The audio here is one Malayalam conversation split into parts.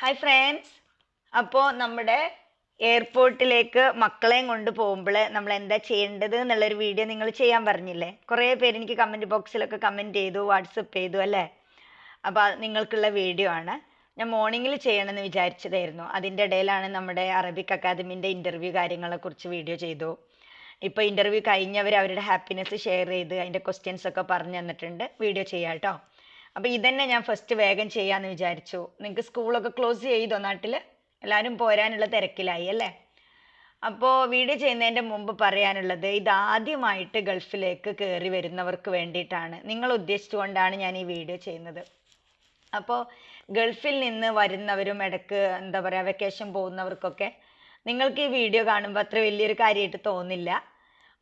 ഹായ് ഫ്രണ്ട്സ് അപ്പോൾ നമ്മുടെ എയർപോർട്ടിലേക്ക് മക്കളെയും കൊണ്ട് പോകുമ്പോൾ നമ്മൾ എന്താ ചെയ്യേണ്ടത് എന്നുള്ളൊരു വീഡിയോ നിങ്ങൾ ചെയ്യാൻ പറഞ്ഞില്ലേ? കുറേ പേര് എനിക്ക് കമന്റ് ബോക്സിലൊക്കെ കമന്റ് ചെയ്തു വാട്സപ്പ് ചെയ്തു അല്ലേ? അപ്പോൾ നിങ്ങൾക്കുള്ള വീഡിയോ ആണ്. ഞാൻ മോർണിംഗിൽ ചെയ്യണമെന്ന് വിചാരിച്ചതായിരുന്നു. അതിന്റെ ഇടയിലാണ് നമ്മുടെ അറബിക് അക്കാദമിന്റെ ഇന്റർവ്യൂ കാര്യങ്ങളെക്കുറിച്ച് വീഡിയോ ചെയ്തു. ഇപ്പോൾ ഇന്റർവ്യൂ കഴിഞ്ഞവർ അവരുടെ ഹാപ്പിനെസ് ഷെയർ ചെയ്ത് അതിന്റെ ക്വസ്റ്റ്യൻസ് ഒക്കെ പറഞ്ഞു തന്നിട്ടുണ്ട്. വീഡിയോ ചെയ്യാം കേട്ടോ അപ്പോൾ ഇതന്നെ ഞാൻ ഫസ്റ്റ് വേഗം ചെയ്യാന്ന് വിചാരിച്ചു. നിങ്ങൾക്ക് സ്കൂളൊക്കെ ക്ലോസ് ചെയ്തോ നാട്ടിൽ? എല്ലാവരും പോരാനുള്ള തിരക്കിലായി അല്ലേ? അപ്പോൾ വീഡിയോ ചെയ്യുന്നതിന്റെ മുമ്പ് പറയാനുള്ളത് ഇത് ഇതാദ്യമായിട്ട് ഗൾഫിലേക്ക് കയറി വരുന്നവർക്ക് വേണ്ടിയിട്ടാണ്. നിങ്ങൾ ഉദ്ദേശിച്ചുകൊണ്ടാണ് ഞാൻ ഈ വീഡിയോ ചെയ്യുന്നത്. അപ്പോൾ ഗൾഫിൽ നിന്ന് വരുന്നവരും ഇടയ്ക്ക് എന്താ പറയുക വെക്കേഷൻ പോകുന്നവർക്കൊക്കെ നിങ്ങൾക്ക് ഈ വീഡിയോ കാണുമ്പോൾ അത്ര വലിയൊരു കാര്യമായിട്ട് തോന്നില്ല.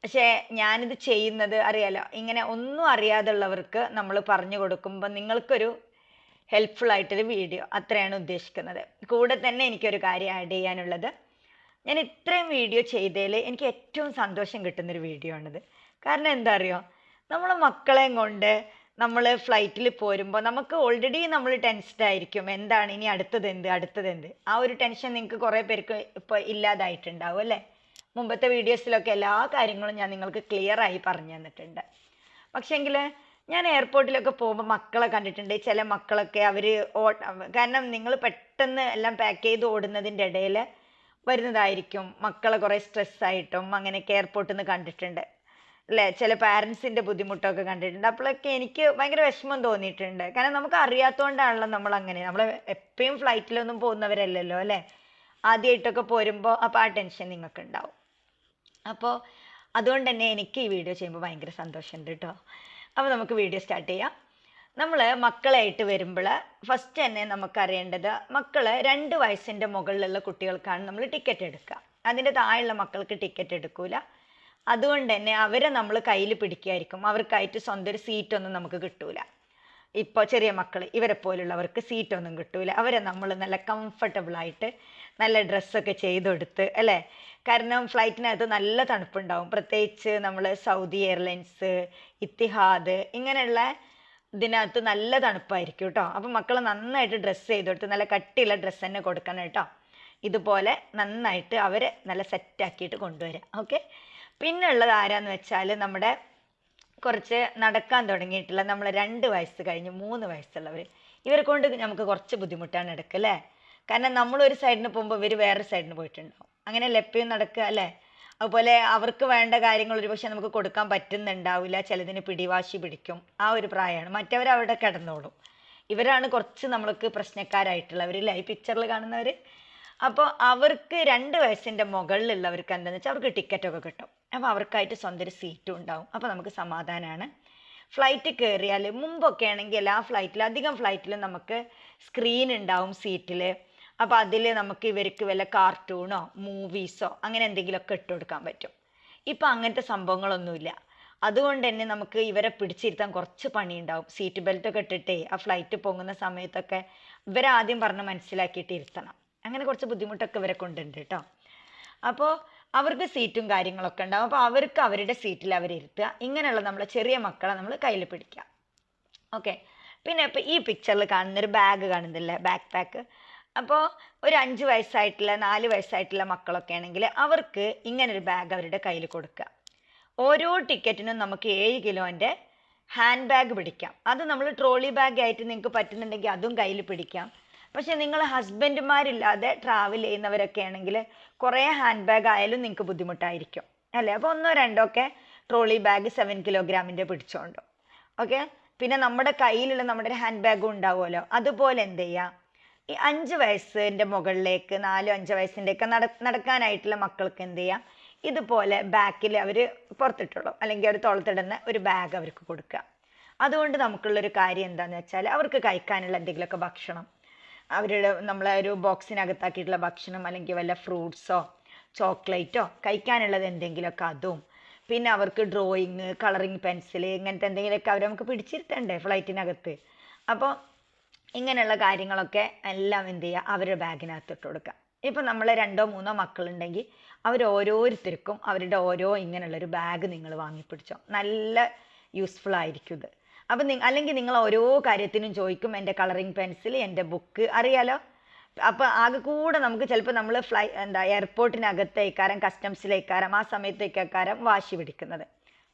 പക്ഷേ ഞാനിത് ചെയ്യുന്നത് അറിയാലോ? ഇങ്ങനെ ഒന്നും അറിയാതുള്ളവർക്ക് നമ്മൾ പറഞ്ഞു കൊടുക്കുമ്പോൾ നിങ്ങൾക്കൊരു ഹെൽപ്ഫുൾ ആയിട്ടൊരു വീഡിയോ അത്രയാണ് ഉദ്ദേശിക്കുന്നത്. കൂടെ തന്നെ എനിക്കൊരു കാര്യം ആഡ് ചെയ്യാനുള്ളത്. ഞാൻ ഇത്രയും വീഡിയോ ചെയ്തതിൽ എനിക്ക് ഏറ്റവും സന്തോഷം കിട്ടുന്നൊരു വീഡിയോ ആണിത്. കാരണം എന്താ അറിയോ നമ്മൾ മക്കളെയും കൊണ്ട് നമ്മൾ ഫ്ലൈറ്റിൽ പോരുമ്പോൾ നമുക്ക് ഓൾറെഡി നമ്മൾ ടെൻസ്ഡ് ആയിരിക്കും. എന്താണ്? ഇനി അടുത്തത് എന്ത്? അടുത്തത് എന്ത്? ആ ഒരു ടെൻഷൻ നിങ്ങൾക്ക് കുറേ പേർക്ക് ഇപ്പോൾ ഇല്ലാതായിട്ടുണ്ടാവും അല്ലേ? മുമ്പത്തെ വീഡിയോസിലൊക്കെ എല്ലാ കാര്യങ്ങളും ഞാൻ നിങ്ങൾക്ക് ക്ലിയർ ആയി പറഞ്ഞു തന്നിട്ടുണ്ട്. പക്ഷേങ്കിൽ ഞാൻ എയർപോർട്ടിലൊക്കെ പോകുമ്പോൾ മക്കളെ കണ്ടിട്ടുണ്ട്. ചില മക്കളൊക്കെ അവർ കാരണം നിങ്ങൾ പെട്ടെന്ന് എല്ലാം പാക്ക് ചെയ്ത് ഓടുന്നതിന്റെ ഇടയിൽ വരുന്നതായിരിക്കും. മക്കളെ കുറേ സ്ട്രെസ്സായിട്ടും അങ്ങനെയൊക്കെ എയർപോർട്ടിൽ നിന്ന് കണ്ടിട്ടുണ്ട്. അല്ലേ? ചില പാരൻസിന്റെ ബുദ്ധിമുട്ടൊക്കെ കണ്ടിട്ടുണ്ട്. അപ്പോഴൊക്കെ എനിക്ക് ഭയങ്കര വിഷമം തോന്നിയിട്ടുണ്ട്. കാരണം നമുക്ക് അറിയാത്തതുകൊണ്ടാണല്ലോ നമ്മൾ അങ്ങനെ നമ്മൾ എപ്പോഴും ഫ്ലൈറ്റിലൊന്നും പോകുന്നവരല്ലല്ലോ അല്ലേ? ആദ്യമായിട്ടൊക്കെ പോരുമ്പോൾ അപ്പോൾ ആ ടെൻഷൻ നിങ്ങൾക്ക് ഉണ്ടാവും അപ്പോൾ അതുകൊണ്ട് തന്നെ എനിക്ക് ഈ വീഡിയോ ചെയ്യുമ്പോൾ ഭയങ്കര സന്തോഷമുണ്ട് കേട്ടോ അപ്പോൾ നമുക്ക് വീഡിയോ സ്റ്റാർട്ട് ചെയ്യാം. നമ്മൾ മക്കളായിട്ട് വരുമ്പോൾ ഫസ്റ്റ് തന്നെ നമുക്കറിയേണ്ടത് മക്കൾ രണ്ട് വയസ്സിന്റെ മുകളിലുള്ള കുട്ടികൾക്കാണ് നമ്മൾ ടിക്കറ്റ് എടുക്കുക അതിന്റെ താഴെയുള്ള മക്കൾക്ക് ടിക്കറ്റ് എടുക്കൂല. അതുകൊണ്ട് തന്നെ അവരെ നമ്മൾ കയ്യിൽ പിടിക്കുമായിരിക്കും അവർക്കായിട്ട് സ്വന്തം ഒരു സീറ്റൊന്നും നമുക്ക് കിട്ടൂല. ഇപ്പോൾ ചെറിയ മക്കൾ ഇവരെ പോലുള്ളവർക്ക് സീറ്റൊന്നും കിട്ടൂല. അവരെ നമ്മൾ നല്ല കംഫർട്ടബിളായിട്ട് നല്ല ഡ്രസ്സൊക്കെ ചെയ്തെടുത്ത് അല്ലേ? കാരണം ഫ്ലൈറ്റിനകത്ത് നല്ല തണുപ്പുണ്ടാവും. പ്രത്യേകിച്ച് നമ്മൾ സൗദി എയർലൈൻസ് ഇത്തിഹാദ് ഇങ്ങനെയുള്ള ഇതിനകത്ത് നല്ല തണുപ്പായിരിക്കും കേട്ടോ. അപ്പം മക്കൾ നന്നായിട്ട് ഡ്രസ്സ് ചെയ്തെടുത്ത് നല്ല കട്ടിയുള്ള ഡ്രസ്സ് തന്നെ കൊടുക്കണം കേട്ടോ. ഇതുപോലെ നന്നായിട്ട് അവരെ നല്ല സെറ്റാക്കിയിട്ട് കൊണ്ടുവരാം. ഓക്കെ? പിന്നെ ഉള്ളത് ആരാന്ന് വെച്ചാൽ നമ്മുടെ കുറച്ച് നടക്കാൻ തുടങ്ങിയിട്ടുള്ള നമ്മൾ രണ്ട് വയസ്സ് കഴിഞ്ഞ് മൂന്ന് വയസ്സുള്ളവർ ഇവരെ കൊണ്ട് നമുക്ക് കുറച്ച് ബുദ്ധിമുട്ടാണ് എടുക്കുക അല്ലേ? കാരണം നമ്മൾ ഒരു സൈഡിന് പോകുമ്പോൾ ഇവർ വേറെ സൈഡിന് പോയിട്ടുണ്ടാവും. അങ്ങനെ എപ്പോഴും നടക്കുക അല്ലേ? അതുപോലെ അവർക്ക് വേണ്ട കാര്യങ്ങൾ ഒരുപക്ഷെ നമുക്ക് കൊടുക്കാൻ പറ്റുന്നുണ്ടാവില്ല. ചിലതിന് പിടിവാശി പിടിക്കും. ആ ഒരു പ്രായമാണ്. മറ്റവർ അവിടെ കിടന്നോളും. ഇവരാണ് കുറച്ച് നമ്മൾക്ക് പ്രശ്നക്കാരായിട്ടുള്ളവർ ഇല്ല ഈ പിക്ചറിൽ കാണുന്നവർ അപ്പോൾ അവർക്ക് രണ്ട് വയസ്സിന്റെ മുകളിലുള്ളവർക്ക് എന്താണെന്ന് വെച്ചാൽ അവർക്ക് ടിക്കറ്റൊക്കെ കിട്ടും. അപ്പോൾ അവർക്കായിട്ട് സ്വന്തം ഒരു സീറ്റും ഉണ്ടാവും. അപ്പോൾ നമുക്ക് സമാധാനമാണ് ഫ്ലൈറ്റ് കയറിയാൽ മുമ്പൊക്കെ ആണെങ്കിൽ എല്ലാ ഫ്ലൈറ്റിലും അധികം ഫ്ലൈറ്റിലും നമുക്ക് സ്ക്രീൻ ഉണ്ടാവും സീറ്റിൽ അപ്പോൾ അതിൽ നമുക്ക് ഇവർക്ക് വല്ല കാർട്ടൂണോ മൂവീസോ അങ്ങനെ എന്തെങ്കിലുമൊക്കെ ഇട്ട് കൊടുക്കാൻ പറ്റും. ഇപ്പം അങ്ങനത്തെ സംഭവങ്ങളൊന്നുമില്ല. അതുകൊണ്ട് തന്നെ നമുക്ക് ഇവരെ പിടിച്ചിരുത്താൻ കുറച്ച് പണിയുണ്ടാവും. സീറ്റ് ബെൽറ്റ് ഒക്കെ ഇട്ടിട്ടേ ആ ഫ്ലൈറ്റ് പൊങ്ങുന്ന സമയത്തൊക്കെ ഇവരെ ആദ്യം പറഞ്ഞ് മനസ്സിലാക്കിയിട്ട് ഇരുത്തണം. അങ്ങനെ കുറച്ച് ബുദ്ധിമുട്ടൊക്കെ ഇവരെ കൊണ്ടുണ്ട് കേട്ടോ. അപ്പോൾ അവർക്ക് സീറ്റും കാര്യങ്ങളൊക്കെ ഉണ്ടാവും. അപ്പോൾ അവർക്ക് അവരുടെ സീറ്റിൽ അവരിരുത്തുക ഇങ്ങനെയുള്ള നമ്മളെ ചെറിയ മക്കളെ നമ്മൾ കയ്യിൽ പിടിക്കുക. ഓക്കെ പിന്നെ ഇപ്പോൾ ഈ പിക്ചറിൽ കാണുന്നൊരു ബാഗ് കാണുന്നില്ലേ? ബാക്ക് പാക്ക് അപ്പോൾ ഒരു അഞ്ച് വയസ്സായിട്ടുള്ള നാല് വയസ്സായിട്ടുള്ള മക്കളൊക്കെ ആണെങ്കിൽ അവർക്ക് ഇങ്ങനൊരു ബാഗ് അവരുടെ കയ്യിൽ കൊടുക്കുക. ഓരോ ടിക്കറ്റിനും നമുക്ക് ഏഴ് കിലോന്റെ ഹാൻഡ് ബാഗ് പിടിക്കാം. അത് നമ്മൾ ട്രോളി ബാഗ് ആയിട്ട് നിങ്ങൾക്ക് പറ്റുന്നുണ്ടെങ്കിൽ അതും കയ്യിൽ പിടിക്കാം. പക്ഷെ നിങ്ങൾ ഹസ്ബൻഡുമാരില്ലാതെ ട്രാവൽ ചെയ്യുന്നവരൊക്കെ ആണെങ്കിൽ കുറേ ഹാൻഡ് ബാഗ് ആയാലും നിങ്ങൾക്ക് ബുദ്ധിമുട്ടായിരിക്കും. അല്ലേ? അപ്പോൾ ഒന്നോ രണ്ടോ ഒക്കെ ട്രോളി ബാഗ് സെവൻ കിലോഗ്രാമിന്റെ പിടിച്ചോണ്ടോ. ഓക്കെ പിന്നെ നമ്മുടെ കയ്യിലുള്ള നമ്മുടെ ഹാൻഡ് ബാഗും ഉണ്ടാവുമല്ലോ. അതുപോലെ എന്ത് ചെയ്യുക? ഈ അഞ്ച് വയസ്സിന്റെ മുകളിലേക്ക് നാലോ അഞ്ച് വയസ്സിന്റെയൊക്കെ നട നടക്കാനായിട്ടുള്ള മക്കൾക്ക് എന്ത് ചെയ്യാം? ഇതുപോലെ ബാക്കിൽ അവർ പുറത്തിട്ടുള്ളൂ അല്ലെങ്കിൽ അവർ തുളത്തിടുന്ന ഒരു ബാഗ് അവർക്ക് കൊടുക്കുക. അതുകൊണ്ട് നമുക്കുള്ളൊരു കാര്യം എന്താണെന്ന് വെച്ചാൽ അവർക്ക് കഴിക്കാനുള്ള എന്തെങ്കിലുമൊക്കെ ഭക്ഷണം. അവരുടെ നമ്മളെ ഒരു ബോക്സിനകത്താക്കിയിട്ടുള്ള ഭക്ഷണം അല്ലെങ്കിൽ വല്ല ഫ്രൂട്ട്സോ ചോക്ലേറ്റോ കഴിക്കാനുള്ളത് എന്തെങ്കിലുമൊക്കെ അതും. പിന്നെ അവർക്ക് ഡ്രോയിങ് കളറിങ് പെൻസിൽ ഇങ്ങനത്തെ എന്തെങ്കിലുമൊക്കെ അവർ നമുക്ക് പിടിച്ചിരുത്തണ്ടേ ഫ്ലൈറ്റിനകത്ത് അപ്പോൾ ഇങ്ങനെയുള്ള കാര്യങ്ങളൊക്കെ എല്ലാം എന്ത് ചെയ്യുക? അവരുടെ ബാഗിനകത്ത് ഇട്ട് കൊടുക്കുക. ഇപ്പം നമ്മൾ രണ്ടോ മൂന്നോ മക്കളുണ്ടെങ്കിൽ അവർ ഓരോരുത്തർക്കും അവരുടെ ഓരോ ഇങ്ങനെയുള്ളൊരു ബാഗ് നിങ്ങൾ വാങ്ങിപ്പിടിച്ചോ. നല്ല യൂസ്ഫുൾ ആയിരിക്കും ഇത്. അപ്പം നി അല്ലെങ്കിൽ നിങ്ങൾ ഓരോ കാര്യത്തിനും ചോദിക്കും എന്റെ കളറിങ് പെൻസിൽ എന്റെ ബുക്ക് അറിയാലോ? അപ്പോൾ ആകെ കൂടെ നമുക്ക് ചിലപ്പോൾ നമ്മൾ ഫ്ലൈ എന്താ എയർപോർട്ടിനകത്തേക്കാരം കസ്റ്റംസിലേക്കാരം ആ സമയത്തേക്കാരം വാശി പിടിക്കുന്നത്.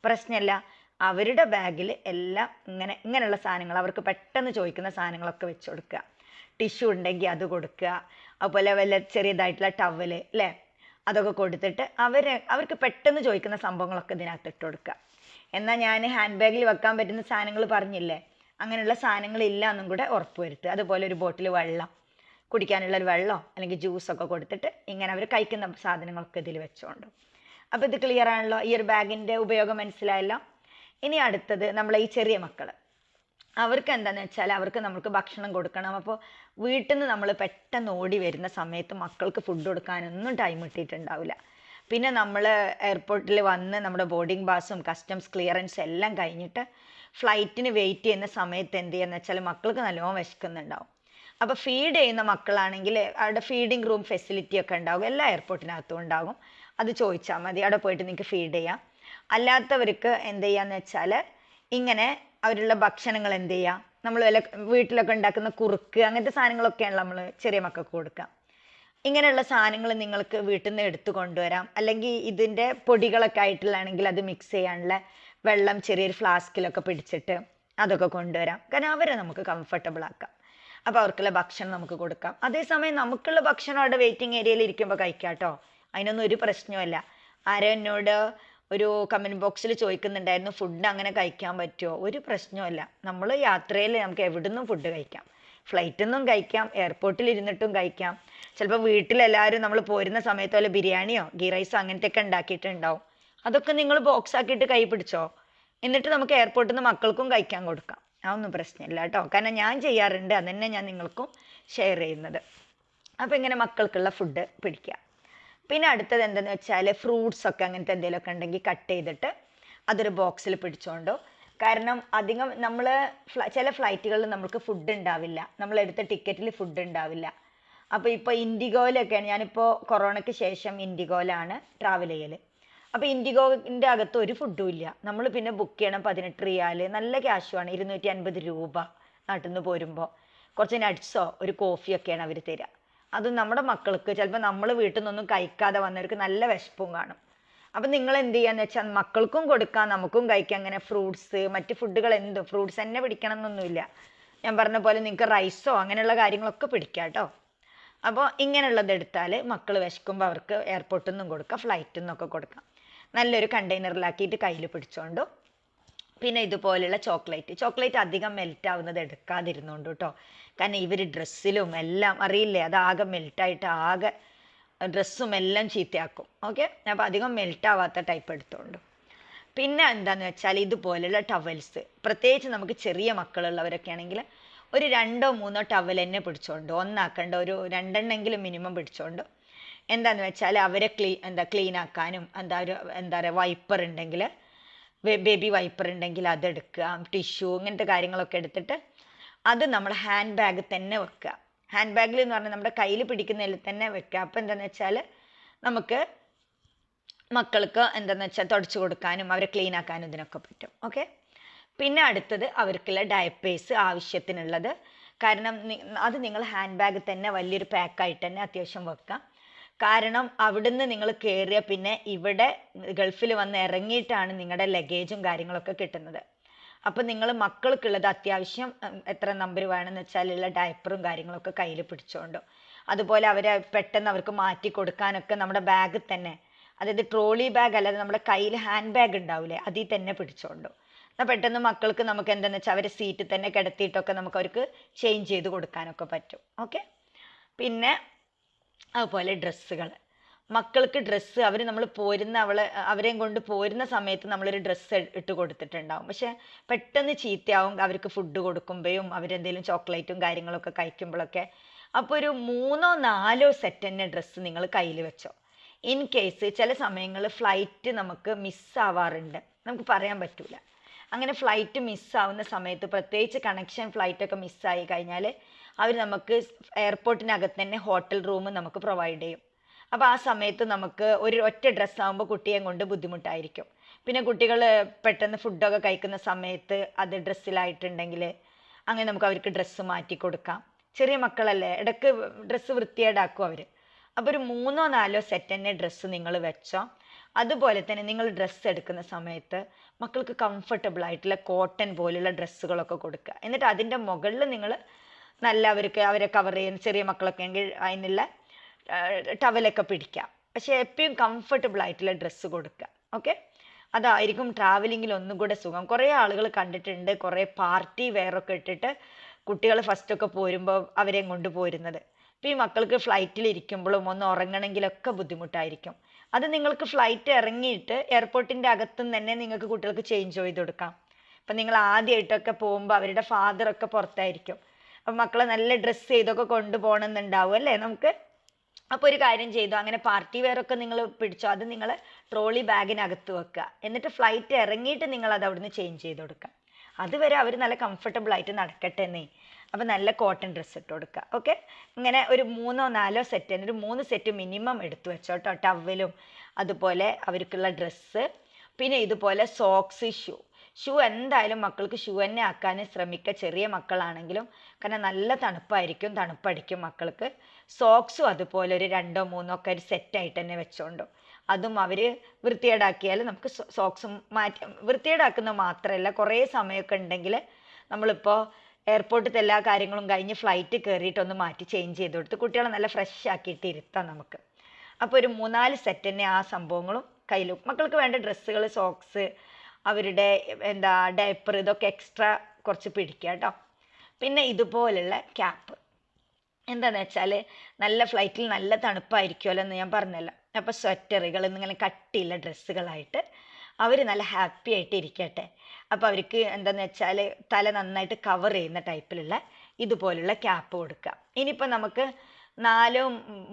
പ്രശ്നമില്ല. അവരുടെ ബാഗിൽ എല്ലാം ഇങ്ങനെ ഇങ്ങനെയുള്ള സാധനങ്ങൾ അവർക്ക് പെട്ടെന്ന് ചോദിക്കുന്ന സാധനങ്ങളൊക്കെ വെച്ച് കൊടുക്കുക. ടിഷ്യൂ ഉണ്ടെങ്കിൽ അത് കൊടുക്കുക. അതുപോലെ വല്ല ചെറിയതായിട്ടുള്ള ടവൽ അല്ലേ അതൊക്കെ കൊടുത്തിട്ട് അവർ അവർക്ക് പെട്ടെന്ന് ചോദിക്കുന്ന സംഭവങ്ങളൊക്കെ ഇതിനകത്ത് ഇട്ട് കൊടുക്കുക. എന്നാൽ ഞാൻ ഹാൻഡ് ബാഗിൽ വെക്കാൻ പറ്റുന്ന സാധനങ്ങൾ പറഞ്ഞില്ലേ? അങ്ങനെയുള്ള സാധനങ്ങൾ ഇല്ല എന്നും കൂടെ ഉറപ്പ് വരുത്തുക. അതുപോലെ ഒരു ബോട്ടിൽ വെള്ളം കുടിക്കാനുള്ള ഒരു വെള്ളം അല്ലെങ്കിൽ ജ്യൂസൊക്കെ കൊടുത്തിട്ട് ഇങ്ങനെ അവർ കഴിക്കുന്ന സാധനങ്ങളൊക്കെ ഇതിൽ വെച്ചോണ്ട്. അപ്പോൾ ഇത് ക്ലിയർ ആണല്ലോ? ഈ ഒരു ബാഗിന്റെ ഉപയോഗം മനസ്സിലായല്ലോ? ഇനി അടുത്തത് നമ്മളെ ഈ ചെറിയ മക്കൾ അവർക്ക് എന്താന്ന് വെച്ചാൽ അവർക്ക് നമ്മൾക്ക് ഭക്ഷണം കൊടുക്കണം. അപ്പോൾ വീട്ടിൽ നിന്ന് നമ്മൾ പെട്ടെന്ന് ഓടി വരുന്ന സമയത്ത് മക്കൾക്ക് ഫുഡ് കൊടുക്കാനൊന്നും ടൈം കിട്ടിയിട്ടുണ്ടാവില്ല. പിന്നെ നമ്മൾ എയർപോർട്ടിൽ വന്ന് നമ്മുടെ ബോർഡിംഗ് പാസും കസ്റ്റംസ് ക്ലിയറൻസ് എല്ലാം കഴിഞ്ഞിട്ട് ഫ്ലൈറ്റിന് വെയിറ്റ് ചെയ്യുന്ന സമയത്ത് എന്ത് ചെയ്യുക വെച്ചാൽ മക്കൾക്ക് നല്ലോണം വിശക്കുന്നുണ്ടാവും. അപ്പോൾ ഫീഡ് ചെയ്യുന്ന മക്കളാണെങ്കിൽ അവിടെ ഫീഡിംഗ് റൂം ഫെസിലിറ്റി ഒക്കെ ഉണ്ടാകും എല്ലാ എയർപോർട്ടിനകത്തും ഉണ്ടാകും. അത് ചോദിച്ചാൽ മതി. അവിടെ പോയിട്ട് നിങ്ങൾക്ക് ഫീഡ് ചെയ്യാം. അല്ലാത്തവർക്ക് എന്ത് ചെയ്യാന്ന് വെച്ചാൽ ഇങ്ങനെ അവരുള്ള ഭക്ഷണങ്ങൾ എന്ത് ചെയ്യുക നമ്മൾ വല്ല വീട്ടിലൊക്കെ ഉണ്ടാക്കുന്ന കുറുക്ക് അങ്ങനത്തെ സാധനങ്ങളൊക്കെയാണ് നമ്മൾ ചെറിയ മക്കൾക്ക് കൊടുക്കുക ഇങ്ങനെയുള്ള സാധനങ്ങൾ നിങ്ങൾക്ക് വീട്ടിൽ നിന്ന് എടുത്തു കൊണ്ടുവരാം. അല്ലെങ്കിൽ ഇതിന്റെ പൊടികളൊക്കെ ആയിട്ടുള്ളതാണെങ്കിൽ അത് മിക്സ് ചെയ്യാനുള്ള വെള്ളം ചെറിയൊരു ഫ്ലാസ്കിലൊക്കെ പിടിച്ചിട്ട് അതൊക്കെ കൊണ്ടുവരാം. കാരണം അവരെ നമുക്ക് കംഫർട്ടബിൾ ആക്കാം. അപ്പോൾ അവർക്കുള്ള ഭക്ഷണം നമുക്ക് കൊടുക്കാം. അതേസമയം നമുക്കുള്ള ഭക്ഷണം അവിടെ വെയിറ്റിംഗ് ഏരിയയിൽ ഇരിക്കുമ്പോൾ കഴിക്കാം കേട്ടോ അതിനൊന്നും ഒരു പ്രശ്നവുമല്ല. ആരോ എന്നോട് ഒരു കമന്റ് ബോക്സിൽ ചോദിക്കുന്നുണ്ടായിരുന്നു ഫുഡ് അങ്ങനെ കഴിക്കാൻ പറ്റുമോ ഒരു പ്രശ്നമല്ല നമ്മൾ യാത്രയിൽ നമുക്ക് എവിടുന്നും ഫുഡ് കഴിക്കാം. ഫ്ലൈറ്റിൽ നിന്നും കഴിക്കാം എയർപോർട്ടിൽ ഇരുന്നിട്ടും കഴിക്കാം. ചിലപ്പോൾ വീട്ടിലെല്ലാവരും നമ്മൾ പോരുന്ന സമയത്ത് വല്ല ബിരിയാണിയോ ഗീ റൈസോ അങ്ങനത്തെയൊക്കെ ഉണ്ടാക്കിയിട്ടുണ്ടാവും. അതൊക്കെ നിങ്ങൾ ബോക്സ് ആക്കിയിട്ട് കൈ പിടിച്ചോ? എന്നിട്ട് നമുക്ക് എയർപോർട്ടിൽ നിന്ന് മക്കൾക്കും കഴിക്കാൻ കൊടുക്കാം. അതൊന്നും പ്രശ്നമില്ല കേട്ടോ. കാരണം ഞാൻ ചെയ്യാറുണ്ട് അതന്നെ ഞാൻ നിങ്ങൾക്കും ഷെയർ ചെയ്യുന്നത്. അപ്പോൾ ഇങ്ങനെ മക്കൾക്കുള്ള ഫുഡ് പിടിക്കുക. പിന്നെ അടുത്തത് എന്തെന്ന് വെച്ചാൽ ഫ്രൂട്ട്സ് ഒക്കെ അങ്ങനത്തെ എന്തെങ്കിലുമൊക്കെ ഉണ്ടെങ്കിൽ കട്ട് ചെയ്തിട്ട് അതൊരു ബോക്സിൽ പിടിച്ചോണ്ടോ. കാരണം അധികം നമ്മൾ ചില ഫ്ലൈറ്റുകളിൽ നമുക്ക് ഫുഡ് ഉണ്ടാവില്ല. നമ്മൾ എടുത്ത ടിക്കറ്റിൽ ഫുഡ് ഉണ്ടാവില്ല. അപ്പോൾ ഇപ്പോൾ ഇൻഡിഗോയിലൊക്കെയാണ് ഞാനിപ്പോൾ കൊറോണയ്ക്ക് ശേഷം ഇൻഡിഗോയിലാണ് ട്രാവൽ ചെയ്യൽ അപ്പോൾ ഇൻഡിഗോന്റെ അകത്ത് ഒരു ഫുഡും ഇല്ല. നമ്മൾ പിന്നെ ബുക്ക് ചെയ്യണം പതിനെട്ട് റിയാൽ നല്ല ക്യാഷുമാണ് ഇരുന്നൂറ്റി അൻപത് രൂപ നാട്ടിൽ നിന്ന് പോരുമ്പോൾ കുറച്ച് നട്ട്സോ ഒരു കോഫിയൊക്കെയാണ് അവർ തരിക അതും നമ്മുടെ മക്കൾക്ക് ചിലപ്പോൾ നമ്മൾ വീട്ടിൽ നിന്നൊന്നും കഴിക്കാതെ വന്നവർക്ക് നല്ല വിശപ്പും കാണും. അപ്പം നിങ്ങൾ എന്ത് ചെയ്യാന്ന് വെച്ചാൽ മക്കൾക്കും കൊടുക്കാം നമുക്കും കഴിക്കാം. അങ്ങനെ ഫ്രൂട്ട്സ് മറ്റ് ഫുഡുകൾ എന്തും ഫ്രൂട്ട്സ് തന്നെ പിടിക്കണം എന്നൊന്നുമില്ല ഞാൻ പറഞ്ഞ പോലെ നിങ്ങൾക്ക് റൈസോ അങ്ങനെയുള്ള കാര്യങ്ങളൊക്കെ പിടിക്കാം കേട്ടോ അപ്പോൾ ഇങ്ങനെയുള്ളത് എടുത്താൽ മക്കൾ വിശക്കുമ്പോൾ അവർക്ക് എയർപോർട്ടിൽ നിന്നും കൊടുക്കാം ഫ്ലൈറ്റിൽ നിന്നൊക്കെ കൊടുക്കാം. നല്ലൊരു കണ്ടെയ്നറിലാക്കിയിട്ട് കയ്യിൽ പിടിച്ചോണ്ടു പിന്നെ ഇതുപോലെയുള്ള ചോക്ലേറ്റ്. ചോക്ലേറ്റ് അധികം മെൽറ്റ് ആവുന്നത് എടുക്കാതിരുന്നോണ്ട് കേട്ടോ കാരണം ഇവർ ഡ്രസ്സിലും എല്ലാം അറിയില്ലേ? അത് ആകെ മെൽറ്റായിട്ട് ആകെ ഡ്രസ്സും എല്ലാം ചീത്തയാക്കും. ഓക്കെ? അപ്പോൾ അധികം മെൽറ്റ് ആവാത്ത ടൈപ്പ് എടുത്തോണ്ട്. പിന്നെ എന്താന്ന് വെച്ചാൽ ഇതുപോലെയുള്ള ടവൽസ്. പ്രത്യേകിച്ച് നമുക്ക് ചെറിയ മക്കളുള്ളവരൊക്കെ ആണെങ്കിൽ ഒരു രണ്ടോ മൂന്നോ ടവൽ തന്നെ പിടിച്ചോണ്ട് ഒന്നാക്കണ്ട ഒരു രണ്ടെണ്ണെങ്കിലും മിനിമം പിടിച്ചോണ്ട്. എന്താന്ന് വെച്ചാൽ അവരെ ക്ലീ എന്താ ക്ലീൻ ആക്കാനും എന്താ ഒരു എന്താ പറയുക വൈപ്പർ ഉണ്ടെങ്കിൽ ബേബി വൈപ്പർ ഉണ്ടെങ്കിൽ അതെടുക്കുക ടിഷ്യൂ ഇങ്ങനത്തെ കാര്യങ്ങളൊക്കെ എടുത്തിട്ട് അത് നമ്മൾ ഹാൻഡ് ബാഗ് തന്നെ വെക്കുക. ഹാൻഡ് ബാഗിൽ എന്ന് പറഞ്ഞാൽ നമ്മുടെ കയ്യിൽ പിടിക്കുന്നതിൽ തന്നെ വെക്കുക. അപ്പോൾ എന്താണെന്ന് വെച്ചാൽ നമുക്ക് മക്കൾക്ക് എന്താണെന്ന് വെച്ചാൽ തുടച്ചു കൊടുക്കാനും അവരെ ക്ലീൻ ആക്കാനും ഇതിനൊക്കെ പറ്റും. ഓക്കെ പിന്നെ അടുത്തത് അവർക്കുള്ള ഡയപ്പേഴ്സ് ആവശ്യത്തിനുള്ളത്. കാരണം അത് നിങ്ങൾ ഹാൻഡ് ബാഗ് തന്നെ വലിയൊരു പാക്കായിട്ട് തന്നെ അത്യാവശ്യം വെക്കാം കാരണം അവിടുന്ന് നിങ്ങൾ കയറിയ പിന്നെ ഇവിടെ ഗൾഫിൽ വന്ന് ഇറങ്ങിയിട്ടാണ് നിങ്ങളുടെ ലഗേജും കാര്യങ്ങളൊക്കെ കിട്ടുന്നത്. അപ്പം നിങ്ങൾ മക്കൾക്കുള്ളത് അത്യാവശ്യം എത്ര നമ്പർ വേണമെന്ന് വെച്ചാലുള്ള ഡയപ്പറും കാര്യങ്ങളൊക്കെ കയ്യിൽ പിടിച്ചോണ്ടോ. അതുപോലെ അവരെ പെട്ടെന്ന് അവർക്ക് മാറ്റി കൊടുക്കാനൊക്കെ നമ്മുടെ ബാഗ് തന്നെ. അതായത് ട്രോളി ബാഗ് അല്ലാതെ നമ്മുടെ കയ്യിൽ ഹാൻഡ് ബാഗ് ഉണ്ടാവില്ലേ അതിൽ തന്നെ പിടിച്ചോണ്ടോ. എന്നാൽ പെട്ടെന്ന് മക്കൾക്ക് നമുക്ക് എന്താണെന്ന് വെച്ചാൽ അവരെ സീറ്റ് തന്നെ കിടത്തിയിട്ടൊക്കെ നമുക്ക് അവർക്ക് ചേഞ്ച് ചെയ്ത് കൊടുക്കാനൊക്കെ പറ്റും. ഓക്കെ പിന്നെ അതുപോലെ ഡ്രസ്സുകൾ. മക്കൾക്ക് ഡ്രസ്സ് അവർ നമ്മൾ പോരുന്ന അവളെ അവരെയും കൊണ്ട് പോരുന്ന സമയത്ത് നമ്മളൊരു ഡ്രസ്സ് ഇട്ട് കൊടുത്തിട്ടുണ്ടാവും. പക്ഷെ പെട്ടെന്ന് ചീത്തയാവും അവർക്ക് ഫുഡ് കൊടുക്കുമ്പോഴും അവരെന്തെങ്കിലും ചോക്ലേറ്റും കാര്യങ്ങളൊക്കെ കഴിക്കുമ്പോഴൊക്കെ അപ്പോൾ ഒരു മൂന്നോ നാലോ സെറ്റ് തന്നെ ഡ്രസ്സ് നിങ്ങൾ കയ്യിൽ വെച്ചോ. ഇൻ കേസ് ചില സമയങ്ങളിൽ ഫ്ലൈറ്റ് നമുക്ക് മിസ്സാവാറുണ്ട്. നമുക്ക് പറയാൻ പറ്റൂല. അങ്ങനെ ഫ്ലൈറ്റ് മിസ്സാവുന്ന സമയത്ത് പ്രത്യേകിച്ച് കണക്ഷൻ ഫ്ലൈറ്റൊക്കെ മിസ്സായി കഴിഞ്ഞാൽ അവർ നമുക്ക് എയർപോർട്ടിനകത്ത് തന്നെ ഹോട്ടൽ റൂം നമുക്ക് പ്രൊവൈഡ് ചെയ്യും. അപ്പോൾ ആ സമയത്ത് നമുക്ക് ഒരു ഒറ്റ ഡ്രസ്സ് ആകുമ്പോൾ കുട്ടിയെ കൊണ്ട് ബുദ്ധിമുട്ടായിരിക്കും. പിന്നെ കുട്ടികൾ പെട്ടെന്ന് ഫുഡൊക്കെ കഴിക്കുന്ന സമയത്ത് അത് ഡ്രസ്സിലായിട്ടുണ്ടെങ്കിൽ അങ്ങനെ നമുക്ക് അവർക്ക് ഡ്രസ്സ് മാറ്റി കൊടുക്കാം. ചെറിയ മക്കളല്ലേ ഇടയ്ക്ക് ഡ്രസ്സ് വൃത്തികേടാക്കും അവർ അപ്പോൾ ഒരു മൂന്നോ നാലോ സെറ്റ് തന്നെ ഡ്രസ്സ് നിങ്ങൾ വെച്ചോ. അതുപോലെ തന്നെ നിങ്ങൾ ഡ്രസ്സ് എടുക്കുന്ന സമയത്ത് മക്കൾക്ക് കംഫർട്ടബിൾ ആയിട്ടുള്ള കോട്ടൺ പോലുള്ള ഡ്രസ്സുകളൊക്കെ കൊടുക്കുക. എന്നിട്ട് അതിന്റെ മുകളിൽ നിങ്ങൾ നല്ല അവർക്ക് അവരെ കവർ ചെയ്യാൻ ചെറിയ മക്കളൊക്കെ എങ്കിൽ അതിനുള്ള ടവലൊക്കെ പിടിക്കാം. പക്ഷേ എപ്പോഴും കംഫർട്ടബിൾ ആയിട്ടുള്ള ഡ്രസ്സ് കൊടുക്കുക. ഓക്കെ അതായിരിക്കും ട്രാവലിങ്ങിൽ ഒന്നും കൂടെ സുഖം. കുറേ ആളുകൾ കണ്ടിട്ടുണ്ട് കുറേ പാർട്ടി വെയറൊക്കെ ഇട്ടിട്ട് കുട്ടികൾ ഫസ്റ്റൊക്കെ പോരുമ്പോൾ അവരെ കൊണ്ട് പോരുന്നത്. അപ്പോൾ ഈ മക്കൾക്ക് ഫ്ലൈറ്റിൽ ഇരിക്കുമ്പോഴും ഒന്ന് ഉറങ്ങണമെങ്കിലൊക്കെ ബുദ്ധിമുട്ടായിരിക്കും. അത് നിങ്ങൾക്ക് ഫ്ലൈറ്റ് ഇറങ്ങിയിട്ട് എയർപോർട്ടിന്റെ അകത്തുനിന്ന് തന്നെ നിങ്ങൾക്ക് കുട്ടികൾക്ക് ചേഞ്ച് ചെയ്ത് കൊടുക്കാം. അപ്പം നിങ്ങൾ ആദ്യമായിട്ടൊക്കെ പോകുമ്പോൾ അവരുടെ ഫാദറൊക്കെ പുറത്തായിരിക്കും. അപ്പം മക്കളെ നല്ല ഡ്രസ്സ് ചെയ്തൊക്കെ കൊണ്ടുപോകണമെന്നുണ്ടാവും അല്ലേ നമുക്ക്? അപ്പോൾ ഒരു കാര്യം ചെയ്തു? അങ്ങനെ പാർട്ടി വെയറൊക്കെ നിങ്ങൾ പിടിച്ചോ? അത് നിങ്ങൾ ട്രോളി ബാഗിനകത്ത് വെക്കുക. എന്നിട്ട് ഫ്ലൈറ്റ് ഇറങ്ങിയിട്ട് നിങ്ങൾ അത് അവിടുന്ന് ചേഞ്ച് ചെയ്ത് കൊടുക്കുക. അതുവരെ അവർ നല്ല കംഫർട്ടബിൾ ആയിട്ട് നടക്കട്ടെ എന്നേ അപ്പോൾ നല്ല കോട്ടൺ ഡ്രസ്സ് ഇട്ട് കൊടുക്കുക. ഓക്കെ ഇങ്ങനെ ഒരു മൂന്നോ നാലോ സെറ്റ് ഒരു മൂന്ന് സെറ്റ് മിനിമം എടുത്തു വെച്ചോ കേട്ടോ ടവലും അതുപോലെ അവർക്കുള്ള ഡ്രസ്സ് പിന്നെ ഇതുപോലെ സോക്സ് ഷൂ ഷൂ എന്തായാലും മക്കൾക്ക് ഷൂ തന്നെ ആക്കാൻ ശ്രമിക്കുക ചെറിയ മക്കളാണെങ്കിലും കാരണം നല്ല തണുപ്പായിരിക്കും തണുപ്പടിക്കും മക്കൾക്ക്. സോക്സും അതുപോലെ ഒരു രണ്ടോ മൂന്നോ ഒക്കെ ഒരു സെറ്റായിട്ട് തന്നെ വെച്ചോണ്ടോ. അതും അവർ വൃത്തികേടാക്കിയാൽ നമുക്ക് സോക്സും മാറ്റി വൃത്തികേടാക്കുന്ന മാത്രമല്ല കുറേ സമയമൊക്കെ ഉണ്ടെങ്കിൽ നമ്മളിപ്പോൾ എയർപോർട്ടിലത്തെ എല്ലാ കാര്യങ്ങളും കഴിഞ്ഞ് ഫ്ലൈറ്റ് കയറിയിട്ടൊന്ന് മാറ്റി ചേഞ്ച് ചെയ്ത് കൊടുത്ത് കുട്ടികളെ നല്ല ഫ്രഷ് ആക്കിയിട്ട് ഇരുത്താം നമുക്ക്. അപ്പോൾ ഒരു മൂന്നാൽ സെറ്റ് തന്നെ ആ സംഭവങ്ങളും കയ്യിലും. മക്കൾക്ക് വേണ്ട ഡ്രസ്സുകൾ സോക്സ് അവരുടെ എന്താ ഡയപ്പർ ഇതൊക്കെ എക്സ്ട്രാ കുറച്ച് പിടിക്കുക കേട്ടോ. പിന്നെ ഇതുപോലുള്ള ക്യാപ്പ് എന്താണെന്ന് വെച്ചാൽ നല്ല ഫ്ലൈറ്റിൽ നല്ല തണുപ്പായിരിക്കുമല്ലോ എന്ന് ഞാൻ പറഞ്ഞല്ലോ. അപ്പോൾ സ്വെറ്ററുകൾ എന്നിങ്ങനെ കട്ടിയുള്ള ഡ്രസ്സുകളായിട്ട് അവർ നല്ല ഹാപ്പി ആയിട്ട് ഇരിക്കട്ടെ. അപ്പോൾ അവർക്ക് എന്താണെന്ന് വെച്ചാൽ തല നന്നായിട്ട് കവർ ചെയ്യുന്ന ടൈപ്പിലുള്ള ഇതുപോലുള്ള ക്യാപ്പ് കൊടുക്കുക. ഇനിയിപ്പോൾ നമുക്ക് നാലോ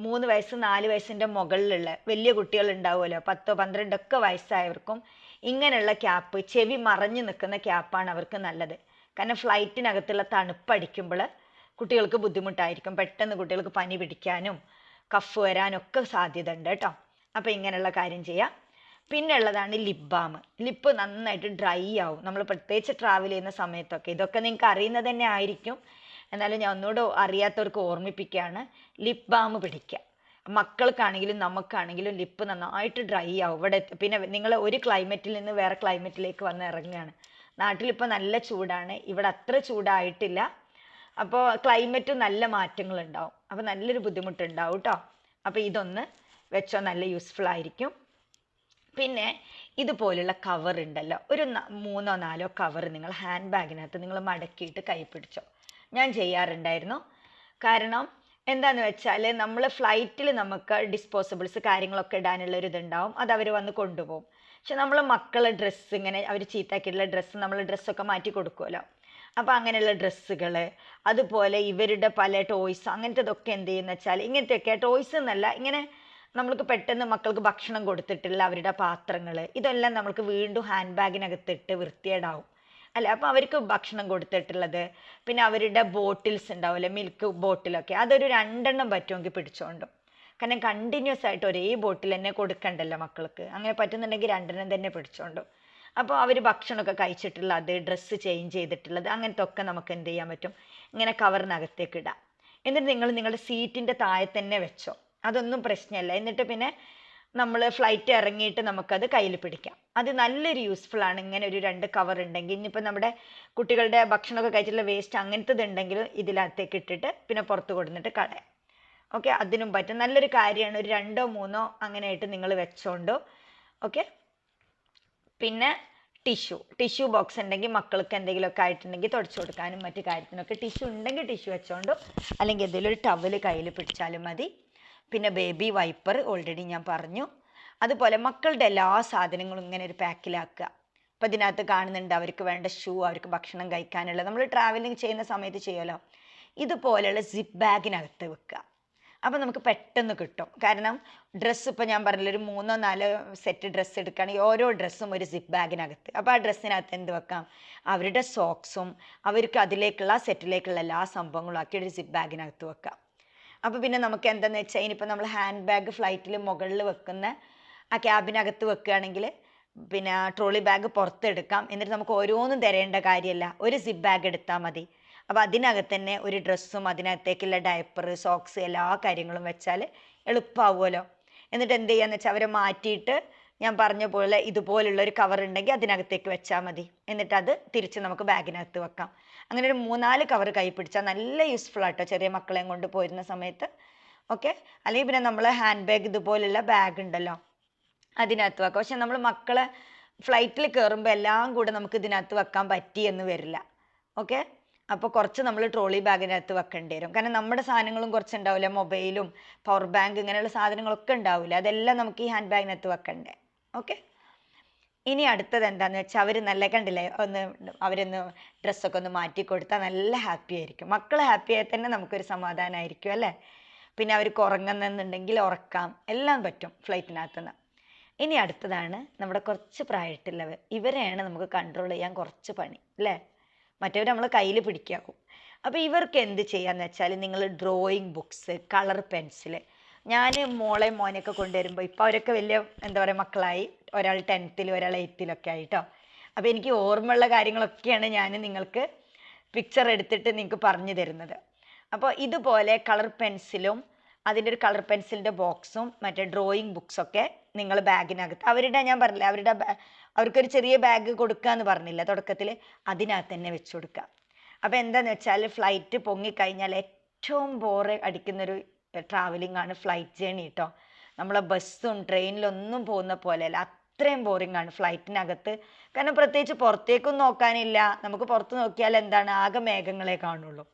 മൂന്ന് വയസ്സ് നാല് വയസ്സിന്റെ മുകളിലുള്ള വലിയ കുട്ടികൾ ഉണ്ടാവുമല്ലോ. പത്തോ പന്ത്രണ്ടൊക്കെ വയസ്സായവർക്കും ഇങ്ങനെയുള്ള ക്യാപ്പ് ചെവി മറഞ്ഞു നിൽക്കുന്ന ക്യാപ്പാണ് അവർക്ക് നല്ലത്. കാരണം ഫ്ലൈറ്റിനകത്തുള്ള തണുപ്പടിക്കുമ്പോൾ കുട്ടികൾക്ക് ബുദ്ധിമുട്ടായിരിക്കും. പെട്ടെന്ന് കുട്ടികൾക്ക് പനി പിടിക്കാനും കഫ് വരാനും ഒക്കെ സാധ്യത ഉണ്ട് കേട്ടോ. അപ്പോൾ ഇങ്ങനെയുള്ള കാര്യം ചെയ്യാം. പിന്നെ ഉള്ളതാണ് ലിപ് ബാം ലിപ്പ് നന്നായിട്ട് ഡ്രൈ ആവും. നമ്മൾ പ്രത്യേകിച്ച് ട്രാവൽ ചെയ്യുന്ന സമയത്തൊക്കെ. ഇതൊക്കെ നിങ്ങൾക്ക് അറിയുന്നത് തന്നെ ആയിരിക്കും. എന്നാലും ഞാൻ ഒന്നുകൂടെ അറിയാത്തവർക്ക് ഓർമ്മിപ്പിക്കുകയാണ്. ലിപ് ബാം പിടിക്കുക. മക്കൾക്കാണെങ്കിലും നമുക്കാണെങ്കിലും ലിപ്പ് നന്നായിട്ട് ഡ്രൈ ആവും. ഇവിടെ പിന്നെ നിങ്ങൾ ഒരു ക്ലൈമറ്റിൽ നിന്ന് വേറെ ക്ലൈമറ്റിലേക്ക് വന്ന് ഇറങ്ങുകയാണ്. നാട്ടിലിപ്പോൾ നല്ല ചൂടാണ്. ഇവിടെ അത്ര ചൂടായിട്ടില്ല. അപ്പോൾ ക്ലൈമറ്റ് നല്ല മാറ്റങ്ങൾ ഉണ്ടാവും അപ്പോൾ നല്ലൊരു ബുദ്ധിമുട്ടുണ്ടാവും കേട്ടോ അപ്പോൾ ഇതൊന്ന് വെച്ചോ നല്ല യൂസ്ഫുൾ ആയിരിക്കും. പിന്നെ ഇതുപോലുള്ള കവർ ഉണ്ടല്ലോ. ഒരു മൂന്നോ നാലോ കവർ നിങ്ങൾ ഹാൻഡ് ബാഗിനകത്ത് നിങ്ങൾ മടക്കിയിട്ട് കൈ പിടിച്ചോ. ഞാൻ ചെയ്യാറുണ്ടായിരുന്നു. കാരണം എന്താന്ന് വെച്ചാൽ നമ്മൾ ഫ്ലൈറ്റിൽ നമുക്ക് ഡിസ്പോസിബിൾസ് കാര്യങ്ങളൊക്കെ ഇടാനുള്ള ഒരു ഇതുണ്ടാവും. അത് അവർ വന്ന് കൊണ്ടുപോകും. പക്ഷെ നമ്മൾ മക്കളെ ഡ്രസ്സ് ഇങ്ങനെ അവർ ചീത്താക്കിയിട്ടുള്ള ഡ്രസ്സ് നമ്മൾ ഡ്രസ്സൊക്കെ മാറ്റി കൊടുക്കുമല്ലോ അപ്പോൾ അങ്ങനെയുള്ള ഡ്രസ്സുകൾ അതുപോലെ ഇവരുടെ പല ടോയ്സ് അങ്ങനത്തതൊക്കെ എന്ത് ചെയ്യുന്ന വെച്ചാൽ ഇങ്ങനത്തെയൊക്കെ ടോയ്സ് എന്നല്ല ഇങ്ങനെ നമ്മൾക്ക് പെട്ടെന്ന് മക്കൾക്ക് ഭക്ഷണം കൊടുത്തിട്ടുള്ള അവരുടെ പാത്രങ്ങൾ ഇതെല്ലാം നമ്മൾക്ക് വീണ്ടും ഹാൻഡ് ബാഗിനകത്തിട്ട് വൃത്തികേടാവും. അല്ല അപ്പം അവർക്ക് ഭക്ഷണം കൊടുത്തിട്ടുള്ളത്. പിന്നെ അവരുടെ ബോട്ടിൽസ് ഉണ്ടാവില്ലേ മിൽക്ക് ബോട്ടിലൊക്കെ. അതൊരു രണ്ടെണ്ണം പറ്റുമെങ്കിൽ പിടിച്ചോണ്ടും. കാരണം കണ്ടിന്യൂസ് ആയിട്ട് ഒരേ ബോട്ടിൽ തന്നെ കൊടുക്കണ്ടല്ലോ മക്കൾക്ക്. അങ്ങനെ പറ്റുന്നുണ്ടെങ്കിൽ രണ്ടെണ്ണം തന്നെ പിടിച്ചോണ്ടും. അപ്പോൾ അവർ ഭക്ഷണമൊക്കെ കഴിച്ചിട്ടുള്ള അത് ഡ്രസ്സ് ചേഞ്ച് ചെയ്തിട്ടുള്ളത് അങ്ങനത്തെ ഒക്കെ നമുക്ക് എന്ത് ചെയ്യാൻ പറ്റും? ഇങ്ങനെ കവറിനകത്തേക്ക് ഇടാം. എന്നിട്ട് നിങ്ങൾ നിങ്ങളുടെ സീറ്റിന്റെ താഴെ തന്നെ വെച്ചോ. അതൊന്നും പ്രശ്നമല്ല. എന്നിട്ട് പിന്നെ നമ്മൾ ഫ്ലൈറ്റ് ഇറങ്ങിയിട്ട് നമുക്കത് കയ്യിൽ പിടിക്കാം. അത് നല്ലൊരു യൂസ്ഫുൾ ആണ്. ഇങ്ങനെ ഒരു രണ്ട് കവർ ഉണ്ടെങ്കിൽ. ഇനിയിപ്പോൾ നമ്മുടെ കുട്ടികളുടെ ഭക്ഷണമൊക്കെ കഴിച്ചിട്ടുള്ള വേസ്റ്റ് അങ്ങനത്തത് ഉണ്ടെങ്കിൽ ഇതിനകത്തേക്ക് ഇട്ടിട്ട് പിന്നെ പുറത്ത് കൊടുത്തിട്ട് കളയാം. ഓക്കെ അതിനും പറ്റും. നല്ലൊരു കാര്യമാണ്. ഒരു രണ്ടോ മൂന്നോ അങ്ങനെയായിട്ട് നിങ്ങൾ വെച്ചോണ്ടോ. ഓക്കെ പിന്നെ ടിഷ്യൂ ടിഷ്യൂ ബോക്സ് ഉണ്ടെങ്കിൽ മക്കൾക്ക് എന്തെങ്കിലുമൊക്കെ ആയിട്ടുണ്ടെങ്കിൽ തുടച്ചു കൊടുക്കാനും മറ്റു കാര്യത്തിനൊക്കെ ടിഷ്യൂ ഉണ്ടെങ്കിൽ ടിഷ്യൂ വെച്ചോണ്ടോ. അല്ലെങ്കിൽ എന്തെങ്കിലും ഒരു ടവൽ കയ്യിൽ പിടിച്ചാലും മതി. പിന്നെ ബേബി വൈപ്പർ ഓൾറെഡി ഞാൻ പറഞ്ഞു. അതുപോലെ മക്കളുടെ എല്ലാ സാധനങ്ങളും ഇങ്ങനെ ഒരു പാക്കിലാക്കുക അപ്പം ഇതിനകത്ത് കാണുന്നുണ്ട് അവർക്ക് വേണ്ട ഷൂ അവർക്ക് ഭക്ഷണം കഴിക്കാനുള്ള നമ്മൾ ട്രാവലിംഗ് ചെയ്യുന്ന സമയത്ത് ചെയ്യുമല്ലോ? ഇതുപോലെയുള്ള സിപ്പ് ബാഗിനകത്ത് വെക്കുക. അപ്പോൾ നമുക്ക് പെട്ടെന്ന് കിട്ടും. കാരണം ഡ്രസ്സ് ഇപ്പോൾ ഞാൻ പറഞ്ഞില്ല ഒരു മൂന്നോ നാലോ സെറ്റ് ഡ്രസ്സ് എടുക്കുകയാണെങ്കിൽ ഓരോ ഡ്രസ്സും ഒരു സിപ്പ് ബാഗിനകത്ത് അപ്പോൾ ആ ഡ്രസ്സിനകത്ത് എന്ത് വെക്കാം? അവരുടെ സോക്സും അവർക്ക് അതിലേക്കുള്ള സെറ്റിലേക്കുള്ള എല്ലാ സംഭവങ്ങളും ആക്കി ഒരു സിപ്പ് ബാഗിനകത്ത് വെക്കാം. അപ്പോൾ പിന്നെ നമുക്ക് എന്താന്ന് വെച്ചാൽ ഇനിയിപ്പോൾ നമ്മൾ ഹാൻഡ് ബാഗ് ഫ്ലൈറ്റിൽ മുകളിൽ വെക്കുന്ന ആ ക്യാബിനകത്ത് വെക്കുകയാണെങ്കിൽ പിന്നെ ട്രോളി ബാഗ് പുറത്തെടുക്കാം. എന്നിട്ട് നമുക്ക് ഓരോന്നും തരേണ്ട കാര്യമല്ല ഒരു സിബ് ബാഗ് എടുത്താൽ മതി. അപ്പോൾ അതിനകത്ത് തന്നെ ഒരു ഡ്രസ്സും അതിനകത്തേക്കുള്ള ഡയപ്പർ സോക്സ് എല്ലാ കാര്യങ്ങളും വെച്ചാൽ എളുപ്പമാവുമല്ലോ എന്നിട്ട് എന്ത് ചെയ്യാന്ന് വെച്ചാൽ അവരെ മാറ്റിയിട്ട് ഞാൻ പറഞ്ഞ പോലെ ഇതുപോലുള്ള ഒരു കവർ ഉണ്ടെങ്കിൽ അതിനകത്തേക്ക് വെച്ചാൽ മതി. എന്നിട്ട് അത് തിരിച്ച് നമുക്ക് ബാഗിനകത്ത് വെക്കാം. അങ്ങനെ ഒരു മൂന്നാൽ കവർ കൈ പിടിച്ചാൽ നല്ല യൂസ്ഫുൾ ആട്ടോ ചെറിയ മക്കളെയും കൊണ്ട് പോയിരുന്ന സമയത്ത്. ഓക്കെ അല്ലെങ്കിൽ പിന്നെ നമ്മൾ ഹാൻഡ് ബാഗ് ഇതുപോലുള്ള ബാഗ് ഉണ്ടല്ലോ. അതിനകത്ത് വെക്കാം. പക്ഷെ നമ്മൾ മക്കളെ ഫ്ലൈറ്റിൽ കയറുമ്പോൾ എല്ലാം കൂടെ നമുക്ക് ഇതിനകത്ത് വെക്കാൻ പറ്റി എന്ന് വരില്ല. ഓക്കെ അപ്പോൾ കുറച്ച് നമ്മൾ ട്രോളി ബാഗിനകത്ത് വെക്കേണ്ടി വരും. കാരണം നമ്മുടെ സാധനങ്ങളും കുറച്ച് ഉണ്ടാവില്ല മൊബൈലും പവർ ബാങ്ക് ഇങ്ങനെയുള്ള സാധനങ്ങളൊക്കെ ഉണ്ടാവില്ല അതെല്ലാം നമുക്ക് ഈ ഹാൻഡ് ബാഗിനകത്ത് വെക്കണ്ടേ. ഓക്കെ ഇനി അടുത്തത് എന്താന്ന് വെച്ചാൽ അവർ നല്ല കണ്ടില്ലേ? ഒന്ന് അവരൊന്ന് ഡ്രസ്സൊക്കെ ഒന്ന് മാറ്റി കൊടുത്താൽ നല്ല ഹാപ്പി ആയിരിക്കും. മക്കൾ ഹാപ്പി ആയാൽ തന്നെ നമുക്കൊരു സമാധാനമായിരിക്കും അല്ലേ? പിന്നെ അവർക്ക് ഉറങ്ങുന്നെന്നുണ്ടെങ്കിൽ ഉറക്കാം. എല്ലാം പറ്റും ഫ്ലൈറ്റിനകത്തുനിന്ന് ഇനി അടുത്തതാണ് നമ്മുടെ കുറച്ച് പ്രായമായിട്ടുള്ളവർ ഇവരെയാണ് നമുക്ക് കൺട്രോൾ ചെയ്യാൻ കുറച്ച് പണി അല്ലേ? മറ്റവർ നമ്മൾ കയ്യിൽ പിടിക്കാക്കും അപ്പോൾ ഇവർക്ക് എന്ത് ചെയ്യാന്ന് വെച്ചാൽ നിങ്ങൾ ഡ്രോയിങ് ബുക്സ് കളർ പെൻസിൽ ഞാൻ മോളെ മോനെയൊക്കെ കൊണ്ടുവരുമ്പോൾ ഇപ്പോൾ അവരൊക്കെ വലിയ എന്താ പറയുക മക്കളായി. ഒരാൾ ടെൻത്തിൽ ഒരാൾ എയ്ത്തിലൊക്കെ ആയിട്ടോ. അപ്പോൾ എനിക്ക് ഓർമ്മയുള്ള കാര്യങ്ങളൊക്കെയാണ് ഞാൻ നിങ്ങൾക്ക് പിക്ചർ എടുത്തിട്ട് നിങ്ങൾക്ക് പറഞ്ഞു തരുന്നത്. അപ്പോൾ ഇതുപോലെ കളർ പെൻസിലും അതിന്റെ ഒരു കളർ പെൻസിലിന്റെ ബോക്സും മറ്റേ ഡ്രോയിങ് ബുക്സൊക്കെ നിങ്ങൾ ബാഗിനകത്ത് അവരുടെ ഞാൻ പറഞ്ഞില്ല അവരുടെ അവർക്കൊരു ചെറിയ ബാഗ് കൊടുക്കുക എന്ന് പറഞ്ഞില്ല തുടക്കത്തിൽ അതിനകത്ത് തന്നെ വെച്ച് കൊടുക്കുക അപ്പോൾ എന്താണെന്ന് വെച്ചാൽ ഫ്ലൈറ്റ് പൊങ്ങിക്കഴിഞ്ഞാൽ ഏറ്റവും ബോറ് അടിക്കുന്നൊരു ട്രാവലിംഗ് ആണ് ഫ്ലൈറ്റ് ജേണി കേട്ടോ നമ്മളെ ബസ്സും ട്രെയിനിലൊന്നും പോകുന്ന പോലെയല്ല അത്രയും ബോറിംഗ് ആണ് ഫ്ലൈറ്റിനകത്ത് കാരണം പ്രത്യേകിച്ച് പുറത്തേക്കും നോക്കാനില്ല. നമുക്ക് പുറത്ത് നോക്കിയാൽ എന്താണ്? ആകെ മേഘങ്ങളെ കാണുള്ളൂ.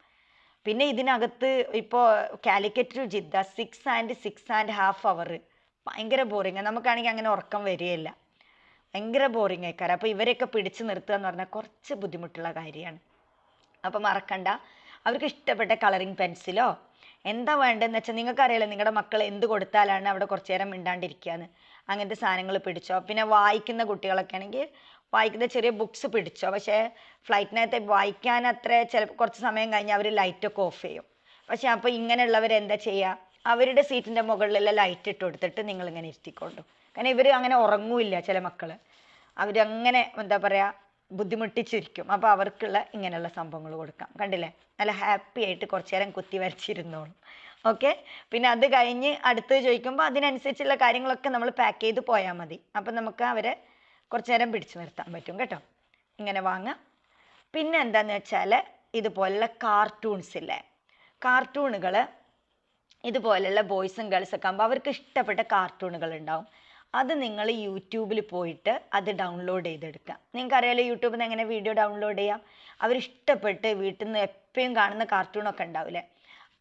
പിന്നെ ഇതിനകത്ത് ഇപ്പോൾ Calicut to Jeddah six and six and half hour ഭയങ്കര ബോറിംഗ് നമുക്കാണെങ്കിൽ അങ്ങനെ ഉറക്കം വരികയില്ല. ഭയങ്കര ബോറിംഗ് ആയിക്കാരം. അപ്പോൾ ഇവരെയൊക്കെ പിടിച്ചു നിർത്തുക എന്ന് പറഞ്ഞാൽ കുറച്ച് ബുദ്ധിമുട്ടുള്ള കാര്യമാണ്. അപ്പോൾ മറക്കണ്ട. അവർക്ക് ഇഷ്ടപ്പെട്ട കളറിങ് പെൻസിലോ എന്താ വേണ്ടതെന്ന് വെച്ചാൽ നിങ്ങൾക്ക് അറിയാലോ നിങ്ങളുടെ മക്കൾ എന്ത് കൊടുത്താലാണ് അവിടെ കുറച്ച് നേരം മിണ്ടാണ്ടിരിക്കുകയെന്ന് അങ്ങനത്തെ സാധനങ്ങൾ പിടിച്ചോ. പിന്നെ വായിക്കുന്ന കുട്ടികളൊക്കെ ആണെങ്കിൽ വായിക്കുന്ന ചെറിയ ബുക്സ് പിടിച്ചോ. പക്ഷേ ഫ്ലൈറ്റിനകത്ത് വായിക്കാൻ അത്ര ചില കുറച്ച് സമയം കഴിഞ്ഞ് അവർ ലൈറ്റൊക്കെ ഓഫ് ചെയ്യും. പക്ഷേ അപ്പോൾ ഇങ്ങനെയുള്ളവർ എന്താ ചെയ്യുക അവരുടെ സീറ്റിന്റെ മുകളിലുള്ള ലൈറ്റ് ഇട്ട് കൊടുത്തിട്ട് നിങ്ങൾ ഇങ്ങനെ ഇരുത്തിക്കൊണ്ടു. കാരണം ഇവർ അങ്ങനെ ഉറങ്ങൂല്ല ചില മക്കൾ അവരങ്ങനെ എന്താ പറയുക ബുദ്ധിമുട്ടിച്ചിരിക്കും. അപ്പോൾ അവർക്കുള്ള ഇങ്ങനെയുള്ള സംഭവങ്ങൾ കൊടുക്കാം. കണ്ടില്ലേ? നല്ല ഹാപ്പി ആയിട്ട് കുറച്ചു നേരം കുത്തി വരച്ചിരുന്നോളും. ഓക്കെ പിന്നെ അത് കഴിഞ്ഞ് അടുത്ത് ചോദിക്കുമ്പോൾ അതിനനുസരിച്ചുള്ള കാര്യങ്ങളൊക്കെ നമ്മൾ പാക്ക് ചെയ്ത് പോയാൽ മതി. അപ്പം നമുക്ക് അവരെ കുറച്ചു നേരം പിടിച്ചു നിർത്താൻ പറ്റും കേട്ടോ. ഇങ്ങനെ വാങ്ങാം. പിന്നെ എന്താന്ന് വെച്ചാൽ ഇതുപോലുള്ള കാർട്ടൂൺസ് ഇല്ലേ? കാർട്ടൂണുകൾ ഇതുപോലെയുള്ള ബോയ്സും ഗേൾസൊക്കെ ആകുമ്പോൾ അവർക്ക് ഇഷ്ടപ്പെട്ട കാർട്ടൂണുകൾ ഉണ്ടാവും. അത് നിങ്ങൾ യൂട്യൂബിൽ പോയിട്ട് അത് ഡൗൺലോഡ് ചെയ്തെടുക്കുക. നിങ്ങൾക്കറിയാലോ യൂട്യൂബിൽ നിന്ന് എങ്ങനെ വീഡിയോ ഡൗൺലോഡ് ചെയ്യാം? അവരിഷ്ടപ്പെട്ട് വീട്ടിൽ നിന്ന് എപ്പോഴും കാണുന്ന കാർട്ടൂണൊക്കെ ഉണ്ടാവില്ലേ?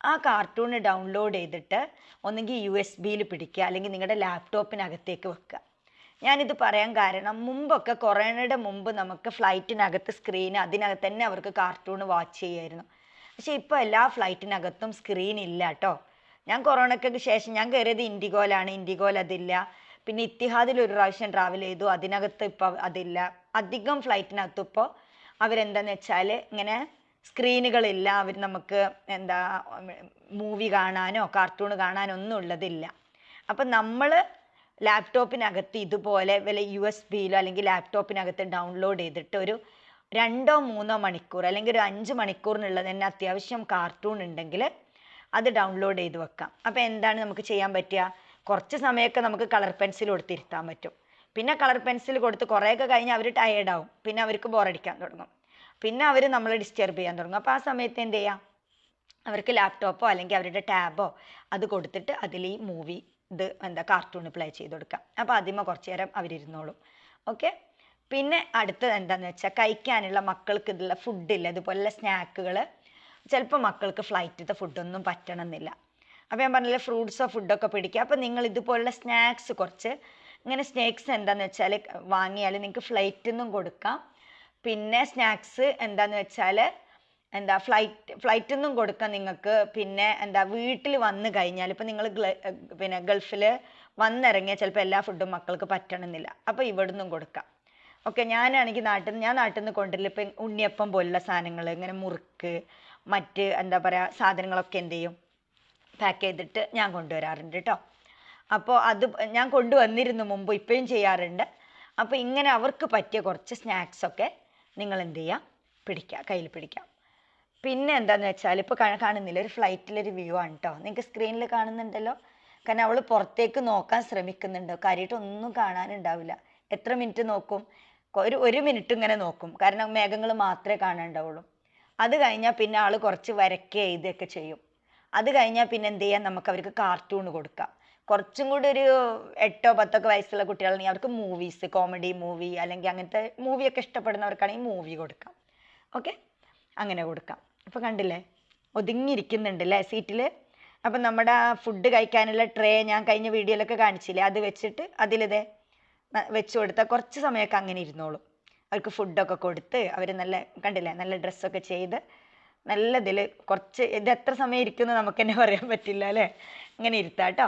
ആ കാർട്ടൂൺ ഡൗൺലോഡ് ചെയ്തിട്ട് ഒന്നെങ്കിൽ യു എസ് ബിയിൽ പിടിക്കുക അല്ലെങ്കിൽ നിങ്ങളുടെ ലാപ്ടോപ്പിനകത്തേക്ക് വെക്കുക. ഞാനിത് പറയാൻ കാരണം മുമ്പൊക്കെ കൊറോണയുടെ മുമ്പ് നമുക്ക് ഫ്ലൈറ്റിനകത്ത് സ്ക്രീൻ അതിനകത്ത് തന്നെ അവർക്ക് കാർട്ടൂൺ വാച്ച് ചെയ്യായിരുന്നു. പക്ഷേ ഇപ്പോൾ എല്ലാ ഫ്ലൈറ്റിനകത്തും സ്ക്രീൻ ഇല്ല കേട്ടോ. ഞാൻ കൊറോണയ്ക്ക് ശേഷം ഞാൻ കയറിയത് ഇൻഡിഗോയിലാണ് ഇൻഡിഗോയിൽ അതില്ല. പിന്നെ ഇത്തിഹാദിൽ ഒരു പ്രാവശ്യം ട്രാവൽ ചെയ്തു. അതിനകത്ത് ഇപ്പോൾ അതില്ല. അധികം ഫ്ലൈറ്റിനകത്ത് ഇപ്പോൾ അവരെന്താന്ന് വെച്ചാൽ ഇങ്ങനെ സ്ക്രീനുകളില്ല അവർ നമുക്ക് എന്താ മൂവി കാണാനോ കാർട്ടൂൺ കാണാനോ ഒന്നും ഉള്ളതില്ല. അപ്പം നമ്മൾ ലാപ്ടോപ്പിനകത്ത് ഇതുപോലെ വല്ല യു എസ് ബിയിലോ അല്ലെങ്കിൽ ലാപ്ടോപ്പിനകത്ത് ഡൗൺലോഡ് ചെയ്തിട്ട് ഒരു രണ്ടോ മൂന്നോ മണിക്കൂർ അല്ലെങ്കിൽ ഒരു അഞ്ച് മണിക്കൂറിനുള്ളത് തന്നെ അത്യാവശ്യം കാർട്ടൂൺ ഉണ്ടെങ്കിൽ അത് ഡൗൺലോഡ് ചെയ്ത് വെക്കാം. അപ്പോൾ എന്താണ് നമുക്ക് ചെയ്യാൻ പറ്റുക? കുറച്ച് സമയമൊക്കെ നമുക്ക് കളർ പെൻസിൽ കൊടുത്തിരുത്താൻ പറ്റും. പിന്നെ കളർ പെൻസിൽ കൊടുത്ത് കുറേയൊക്കെ കഴിഞ്ഞ് അവർ ടയേർഡാവും പിന്നെ അവർക്ക് ബോറടിക്കാൻ തുടങ്ങും. പിന്നെ അവർ നമ്മളെ ഡിസ്റ്റർബ് ചെയ്യാൻ തുടങ്ങും. അപ്പോൾ ആ സമയത്ത് എന്ത് ചെയ്യാം? അവർക്ക് ലാപ്ടോപ്പോ അല്ലെങ്കിൽ അവരുടെ ടാബോ അത് കൊടുത്തിട്ട് അതിൽ ഈ മൂവി ഇത് എന്താ കാർട്ടൂൺ പ്ലേ ചെയ്ത് കൊടുക്കാം. അപ്പോൾ ആദ്യമേ കുറച്ച് നേരം അവരിരുന്നോളും. ഓക്കെ പിന്നെ അടുത്തത് എന്താണെന്ന് വെച്ചാൽ കഴിക്കാനുള്ള മക്കൾക്ക് ഇതുള്ള ഫുഡില്ല ഇതുപോലുള്ള സ്നാക്കുകൾ ചിലപ്പോൾ മക്കൾക്ക് ഫ്ലൈറ്റിലത്തെ ഫുഡൊന്നും പറ്റണമെന്നില്ല. അപ്പോൾ ഞാൻ പറഞ്ഞില്ലേ ഫ്രൂട്ട്സോ ഫുഡൊക്കെ പിടിക്കുക. അപ്പോൾ നിങ്ങൾ ഇതുപോലുള്ള സ്നാക്സ് കുറച്ച് ഇങ്ങനെ സ്നാക്സ് എന്താണെന്ന് വെച്ചാൽ വാങ്ങിയാൽ നിങ്ങൾക്ക് ഫ്ലൈറ്റിൽ നിന്നും കൊടുക്കാം. പിന്നെ സ്നാക്സ് എന്താന്ന് വെച്ചാൽ എന്താ ഫ്ലൈറ്റ് ഫ്ലൈറ്റിൽ നിന്നും കൊടുക്കാം നിങ്ങൾക്ക്. പിന്നെ എന്താ വീട്ടിൽ വന്നു കഴിഞ്ഞാൽ ഇപ്പം നിങ്ങൾ പിന്നെ ഗൾഫിൽ വന്നിറങ്ങിയാൽ ചിലപ്പോൾ എല്ലാ ഫുഡും മക്കൾക്ക് പറ്റണമെന്നില്ല. അപ്പോൾ ഇവിടെ നിന്നും കൊടുക്കാം. ഓക്കെ ഞാനാണെങ്കിൽ നാട്ടിൽ നിന്ന് ഞാൻ നാട്ടിൽ നിന്ന് കൊണ്ടുവരില്ല ഇപ്പം ഉണ്ണിയപ്പം പോലുള്ള സാധനങ്ങൾ ഇങ്ങനെ മുറുക്ക് മറ്റ് എന്താ പറയുക സാധനങ്ങളൊക്കെ എന്ത് ചെയ്യും? പാക്ക് ചെയ്തിട്ട് ഞാൻ കൊണ്ടുവരാറുണ്ട് കേട്ടോ അപ്പോൾ അത് ഞാൻ കൊണ്ടുവന്നിരുന്നു മുമ്പ് ഇപ്പോഴും ചെയ്യാറുണ്ട്. അപ്പോൾ ഇങ്ങനെ അവർക്ക് പറ്റിയ കുറച്ച് സ്നാക്സ് ഒക്കെ നിങ്ങൾ എന്ത് ചെയ്യുക പിടിക്കുക കയ്യിൽ പിടിക്കാം. പിന്നെ എന്താണെന്ന് വെച്ചാൽ ഇപ്പോൾ കാണുന്നില്ല? ഒരു ഫ്ലൈറ്റിലൊരു വ്യൂ ആണ് കേട്ടോ നിങ്ങൾക്ക് സ്ക്രീനിൽ കാണുന്നുണ്ടല്ലോ? കാരണം അവൾ പുറത്തേക്ക് നോക്കാൻ ശ്രമിക്കുന്നുണ്ടോ. കാര്യമായിട്ട് ഒന്നും കാണാനുണ്ടാവില്ല. എത്ര മിനിറ്റ് നോക്കും? ഒരു ഒരു മിനിറ്റ് ഇങ്ങനെ നോക്കും. കാരണം മേഘങ്ങൾ മാത്രമേ കാണാനുണ്ടാവുള്ളൂ. അത് കഴിഞ്ഞാൽ പിന്നെ ആൾ കുറച്ച് വരയ്ക്കുക ഇതൊക്കെ ചെയ്യും. അത് കഴിഞ്ഞാൽ പിന്നെ എന്ത് ചെയ്യാം? നമുക്ക് അവർക്ക് കാർട്ടൂൺ കൊടുക്കാം. കുറച്ചും കൂടി ഒരു എട്ടോ പത്തൊക്കെ വയസ്സുള്ള കുട്ടികളാണെങ്കിൽ അവർക്ക് മൂവീസ് കോമഡി മൂവി അല്ലെങ്കിൽ അങ്ങനത്തെ മൂവിയൊക്കെ ഇഷ്ടപ്പെടുന്നവർക്കാണെങ്കിൽ മൂവി കൊടുക്കാം. ഓക്കെ അങ്ങനെ കൊടുക്കാം. ഇപ്പോൾ കണ്ടില്ലേ? ഒതുങ്ങിയിരിക്കുന്നുണ്ട് അല്ലേ സീറ്റിൽ അപ്പം നമ്മുടെ ഫുഡ് കഴിക്കാനുള്ള ട്രേ ഞാൻ കഴിഞ്ഞ വീഡിയോയിലൊക്കെ കാണിച്ചില്ലേ? അത് വെച്ചിട്ട് അതിലിതേ വെച്ച് കൊടുത്താൽ കുറച്ച് സമയമൊക്കെ അങ്ങനെ ഇരുന്നോളും. അവർക്ക് ഫുഡൊക്കെ കൊടുത്ത് അവർ നല്ല കണ്ടില്ലേ? നല്ല ഡ്രസ്സൊക്കെ ചെയ്ത് നല്ല ഇതിൽ കുറച്ച് ഇത് എത്ര സമയം ഇരിക്കുന്നു നമുക്ക് തന്നെ പറയാൻ പറ്റില്ല അല്ലേ? അങ്ങനെ ഇരുത്താം കേട്ടോ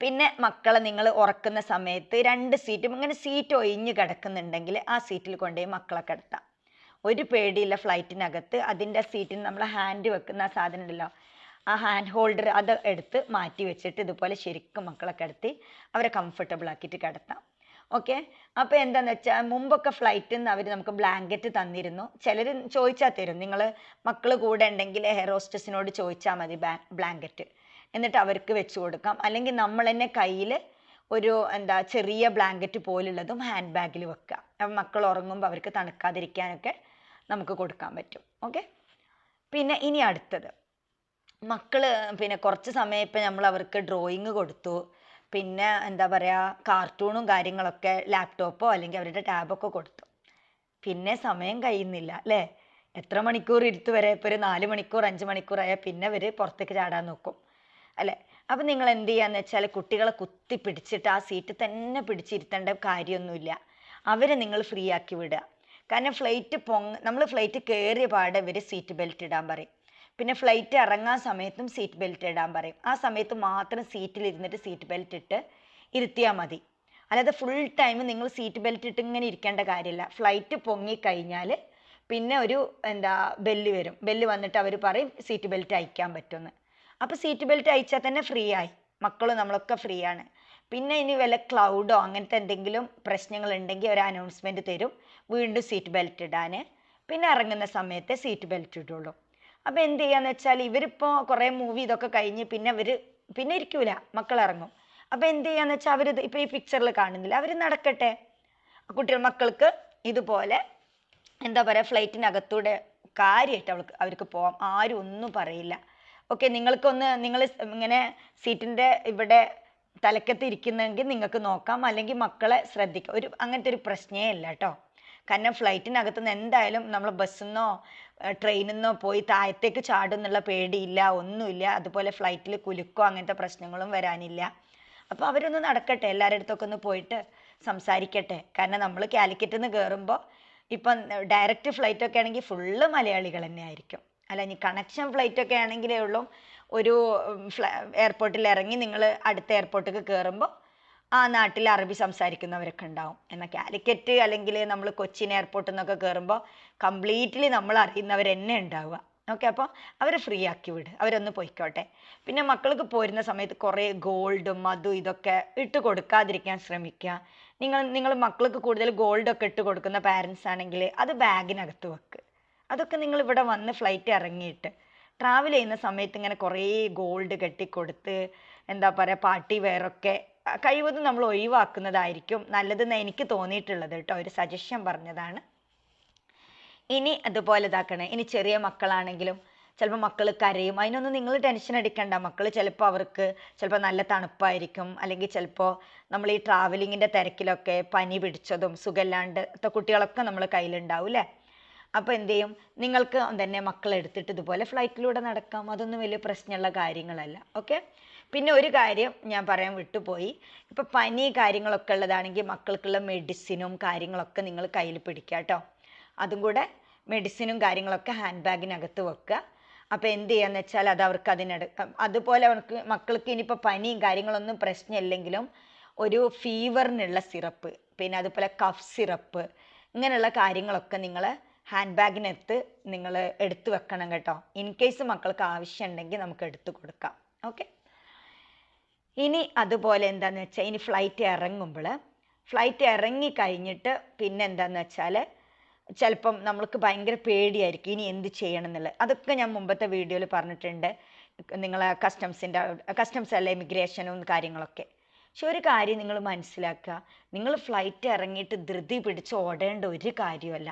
പിന്നെ മക്കളെ നിങ്ങൾ ഉറക്കുന്ന സമയത്ത് രണ്ട് സീറ്റും ഇങ്ങനെ സീറ്റ് ഒഴിഞ്ഞ് കിടക്കുന്നുണ്ടെങ്കിൽ ആ സീറ്റിൽ കൊണ്ടുപോയി മക്കളെ കിടത്താം. ഒരു പേടിയില്ല ഫ്ലൈറ്റിനകത്ത് അതിന്റെ സീറ്റിന് നമ്മൾ ഹാൻഡ് വെക്കുന്ന ആ സാധനം ഉണ്ടല്ലോ ആ ഹാൻഡ് ഹോൾഡർ അത് എടുത്ത് മാറ്റി വെച്ചിട്ട് ഇതുപോലെ ശരിക്കും മക്കളെ കിടത്തി അവരെ കംഫർട്ടബിൾ ആക്കിയിട്ട് കിടത്താം. ഓക്കെ? അപ്പോൾ എന്താണെന്ന് വെച്ചാൽ മുമ്പൊക്കെ ഫ്ലൈറ്റിൽ നിന്ന് അവർ നമുക്ക് ബ്ലാങ്കറ്റ് തന്നിരുന്നു. ചിലർ ചോദിച്ചാൽ തരും. നിങ്ങൾ മക്കൾ കൂടെ ഉണ്ടെങ്കിൽ ഹെയർ ഹോസ്റ്റസിനോട് ചോദിച്ചാൽ മതി ബ്ലാങ്കറ്റ്. എന്നിട്ട് അവർക്ക് വെച്ച് കൊടുക്കാം. അല്ലെങ്കിൽ നമ്മൾ തന്നെ കയ്യിൽ ഒരു എന്താ ചെറിയ ബ്ലാങ്കറ്റ് പോലുള്ളതും ഹാൻഡ് ബാഗിൽ വെക്കുക മക്കൾ ഉറങ്ങുമ്പോൾ അവർക്ക് തണുക്കാതിരിക്കാനൊക്കെ നമുക്ക് കൊടുക്കാൻ പറ്റും. ഓക്കെ? പിന്നെ ഇനി അടുത്തത്. മക്കൾ പിന്നെ കുറച്ച് സമയം ഇപ്പം നമ്മൾ അവർക്ക് ഡ്രോയിങ് കൊടുത്തു. പിന്നെ എന്താ പറയുക കാർട്ടൂണും കാര്യങ്ങളൊക്കെ ലാപ്ടോപ്പോ അല്ലെങ്കിൽ അവരുടെ ടാബൊക്കെ കൊടുത്തു. പിന്നെ സമയം കഴിയുന്നില്ല അല്ലേ? എത്ര മണിക്കൂർ ഇരുത്തു വരെ ഇപ്പോൾ ഒരു നാല് മണിക്കൂർ അഞ്ച് മണിക്കൂർ ആയാൽ പിന്നെ അവർ പുറത്തേക്ക് ചാടാൻ നോക്കും അല്ലേ? അപ്പം നിങ്ങൾ എന്ത് ചെയ്യാന്ന് വെച്ചാൽ കുട്ടികളെ കുത്തി പിടിച്ചിട്ട് ആ സീറ്റ് തന്നെ പിടിച്ചിരുത്തേണ്ട കാര്യമൊന്നുമില്ല. അവരെ നിങ്ങൾ ഫ്രീ ആക്കി വിടുക. കാരണം ഫ്ലൈറ്റ് പൊങ്ങ നമ്മൾ ഫ്ലൈറ്റ് കയറിയ പാടെ ഇവർ സീറ്റ് ബെൽറ്റ് ഇടാൻ പറയും. പിന്നെ ഫ്ലൈറ്റ് ഇറങ്ങാൻ സമയത്തും സീറ്റ് ബെൽറ്റ് ഇടാൻ പറയും. ആ സമയത്ത് മാത്രം സീറ്റിൽ ഇരുന്നിട്ട് സീറ്റ് ബെൽറ്റ് ഇട്ട് ഇരുത്തിയാൽ മതി. അല്ലാതെ ഫുൾ ടൈം നിങ്ങൾ സീറ്റ് ബെൽറ്റ് ഇട്ട് ഇങ്ങനെ ഇരിക്കേണ്ട കാര്യമില്ല. ഫ്ലൈറ്റ് പൊങ്ങിക്കഴിഞ്ഞാൽ പിന്നെ ഒരു എന്താ ബെല്ല് വരും. ബെല്ല് വന്നിട്ട് അവർ പറയും സീറ്റ് ബെൽറ്റ് അയക്കാൻ പറ്റുമെന്ന്. അപ്പോൾ സീറ്റ് ബെൽറ്റ് അയച്ചാൽ തന്നെ ഫ്രീ ആയി. മക്കളും നമ്മളൊക്കെ ഫ്രീ ആണ്. പിന്നെ ഇനി വല്ല ക്ലൗഡോ അങ്ങനത്തെ എന്തെങ്കിലും പ്രശ്നങ്ങൾ ഉണ്ടെങ്കിൽ ഒരു അനൗൺസ്മെന്റ് തരും. വീണ്ടും സീറ്റ് ബെൽറ്റ് ഇടാൻ പിന്നെ ഇറങ്ങുന്ന സമയത്തെ സീറ്റ് ബെൽറ്റ് ഇടുള്ളൂ. അപ്പോൾ എന്ത് ചെയ്യാന്ന് വെച്ചാൽ ഇവരിപ്പോൾ കുറേ മൂവി ഇതൊക്കെ കഴിഞ്ഞ് പിന്നെ അവർ പിന്നെ ഇരിക്കൂല മക്കൾ ഇറങ്ങും അപ്പോൾ എന്ത് ചെയ്യാന്ന് വെച്ചാൽ അവർ ഇപ്പോൾ ഈ പിക്ചറിൽ കാണുന്നില്ല അവർ നടക്കട്ടെ? കുട്ടികൾ മക്കൾക്ക് ഇതുപോലെ എന്താ പറയുക ഫ്ലൈറ്റിനകത്തൂടെ കാര്യമായിട്ട് അവൾക്ക് അവർക്ക് പോവാം. ആരും ഒന്നും പറയില്ല. ഓക്കെ നിങ്ങൾക്കൊന്ന് നിങ്ങൾ ഇങ്ങനെ സീറ്റിന്റെ ഇവിടെ തലക്കത്ത് ഇരിക്കുന്നെങ്കിൽ നിങ്ങൾക്ക് നോക്കാം. അല്ലെങ്കിൽ മക്കളെ ശ്രദ്ധിക്കാം. ഒരു അങ്ങനത്തെ ഒരു പ്രശ്നമേ ഇല്ല കേട്ടോ കാരണം ഫ്ലൈറ്റിനകത്തുനിന്ന് എന്തായാലും നമ്മൾ ബസ്സിൽ നിന്നോ ട്രെയിനിൽ നിന്നോ പോയി താഴത്തേക്ക് ചാടുന്നുള്ള പേടിയില്ല ഒന്നുമില്ല. അതുപോലെ ഫ്ലൈറ്റിൽ കുലുക്കോ അങ്ങനത്തെ പ്രശ്നങ്ങളും വരാനില്ല. അപ്പോൾ അവരൊന്ന് നടക്കട്ടെ എല്ലാവരുടെ അടുത്തൊക്കെ ഒന്ന് പോയിട്ട് സംസാരിക്കട്ടെ. കാരണം നമ്മൾ കാലിക്കറ്റിൽ നിന്ന് കയറുമ്പോൾ ഇപ്പം ഡയറക്റ്റ് ഫ്ലൈറ്റ് ഒക്കെ ആണെങ്കിൽ ഫുള്ള് മലയാളികൾ തന്നെ ആയിരിക്കും. അല്ല ഇനി കണക്ഷൻ ഫ്ലൈറ്റ് ഒക്കെ ആണെങ്കിലേ ഉള്ളൂ. ഒരു എയർപോർട്ടിൽ ഇറങ്ങി നിങ്ങൾ അടുത്ത എയർപോർട്ടിലേക്ക് കയറുമ്പോൾ ആ നാട്ടിൽ അറബി സംസാരിക്കുന്നവരൊക്കെ ഉണ്ടാവും. എന്നാൽ കാലിക്കറ്റ് അല്ലെങ്കിൽ നമ്മൾ കൊച്ചിൻ എയർപോർട്ടിൽ നിന്നൊക്കെ കയറുമ്പോൾ കംപ്ലീറ്റ്ലി നമ്മൾ അറിയുന്നവർ തന്നെ ഉണ്ടാവുക. ഓക്കെ അപ്പോൾ അവർ ഫ്രീ ആക്കി വിട്. അവരൊന്ന് പോയിക്കോട്ടെ. പിന്നെ മക്കൾക്ക് പോരുന്ന സമയത്ത് കുറേ ഗോൾഡും അതും ഇതൊക്കെ ഇട്ട് കൊടുക്കാതിരിക്കാൻ ശ്രമിക്കുക. നിങ്ങൾ നിങ്ങൾ മക്കൾക്ക് കൂടുതൽ ഗോൾഡൊക്കെ ഇട്ട് കൊടുക്കുന്ന പാരൻസ് ആണെങ്കിൽ അത് ബാഗിനകത്ത് വെക്ക്. അതൊക്കെ നിങ്ങൾ ഇവിടെ വന്ന് ഫ്ലൈറ്റ് ഇറങ്ങിയിട്ട് ട്രാവൽ ചെയ്യുന്ന സമയത്ത് ഇങ്ങനെ കുറേ ഗോൾഡ് കെട്ടിക്കൊടുത്ത് എന്താ പറയുക പാർട്ടി വെയറൊക്കെ കഴിവതും നമ്മൾ ഒഴിവാക്കുന്നതായിരിക്കും നല്ലതെന്ന് എനിക്ക് തോന്നിയിട്ടുള്ളത് കേട്ടോ. ഒരു സജഷൻ പറഞ്ഞതാണ്. ഇനി അതുപോലെ ഇതാക്കണേ. ഇനി ചെറിയ മക്കളാണെങ്കിലും ചിലപ്പോൾ മക്കൾ കരയും. അതിനൊന്നും നിങ്ങൾ ടെൻഷൻ അടിക്കണ്ട. മക്കൾ ചിലപ്പോൾ അവർക്ക് ചിലപ്പോൾ നല്ല തണുപ്പായിരിക്കും. അല്ലെങ്കിൽ ചിലപ്പോൾ നമ്മൾ ഈ ട്രാവലിങ്ങിന്റെ തിരക്കിലൊക്കെ പനി പിടിച്ചതും സുഖമില്ലാണ്ടത്തെ കുട്ടികളൊക്കെ നമ്മൾ കയ്യിലുണ്ടാവും അല്ലേ അപ്പോൾ എന്ത് ചെയ്യും? നിങ്ങൾക്ക് തന്നെ മക്കളെടുത്തിട്ട് ഇതുപോലെ ഫ്ലൈറ്റിലൂടെ നടക്കാം. അതൊന്നും വലിയ പ്രശ്നമുള്ള കാര്യങ്ങളല്ല. ഓക്കെ പിന്നെ ഒരു കാര്യം ഞാൻ പറയാൻ വിട്ടുപോയി. ഇപ്പോൾ പനി കാര്യങ്ങളൊക്കെ ഉള്ളതാണെങ്കിൽ മക്കൾക്കുള്ള മെഡിസിനും കാര്യങ്ങളൊക്കെ നിങ്ങൾ കയ്യിൽ പിടിക്കുക കേട്ടോ. അതും കൂടെ മെഡിസിനും കാര്യങ്ങളൊക്കെ ഹാൻഡ് ബാഗിനകത്ത് വെക്കുക. അപ്പോൾ എന്ത് ചെയ്യാന്ന് വെച്ചാൽ അത് അവർക്ക് അതിനട അതുപോലെ അവർക്ക് മക്കൾക്ക് ഇനിയിപ്പോൾ പനിയും കാര്യങ്ങളൊന്നും പ്രശ്നമില്ലെങ്കിലും ഒരു ഫീവറിനുള്ള സിറപ്പ് പിന്നെ അതുപോലെ കഫ് സിറപ്പ് ഇങ്ങനെയുള്ള കാര്യങ്ങളൊക്കെ നിങ്ങൾ ഹാൻഡ് ബാഗിനകത്ത് നിങ്ങൾ എടുത്തു വെക്കണം കേട്ടോ. ഇൻ കേസ് മക്കൾക്ക് ആവശ്യമുണ്ടെങ്കിൽ നമുക്ക് എടുത്തു കൊടുക്കാം. ഓക്കെ ഇനി അതുപോലെ എന്താണെന്ന് വെച്ചാൽ ഇനി ഫ്ലൈറ്റ് ഇറങ്ങുമ്പോൾ ഫ്ലൈറ്റ് ഇറങ്ങി കഴിഞ്ഞിട്ട് പിന്നെ എന്താണെന്ന് വെച്ചാൽ ചിലപ്പം നമ്മൾക്ക് ഭയങ്കര പേടിയായിരിക്കും. ഇനി എന്ത് ചെയ്യണം എന്നുള്ളത്. അതൊക്കെ ഞാൻ മുമ്പത്തെ വീഡിയോയിൽ പറഞ്ഞിട്ടുണ്ട്. നിങ്ങളെ കസ്റ്റംസിന്റെ കസ്റ്റംസ് അല്ല ഇമിഗ്രേഷനും കാര്യങ്ങളൊക്കെ. പക്ഷെ ഒരു കാര്യം നിങ്ങൾ മനസ്സിലാക്കുക. നിങ്ങൾ ഫ്ലൈറ്റ് ഇറങ്ങിയിട്ട് ധൃതി പിടിച്ച് ഓടേണ്ട ഒരു കാര്യമല്ല.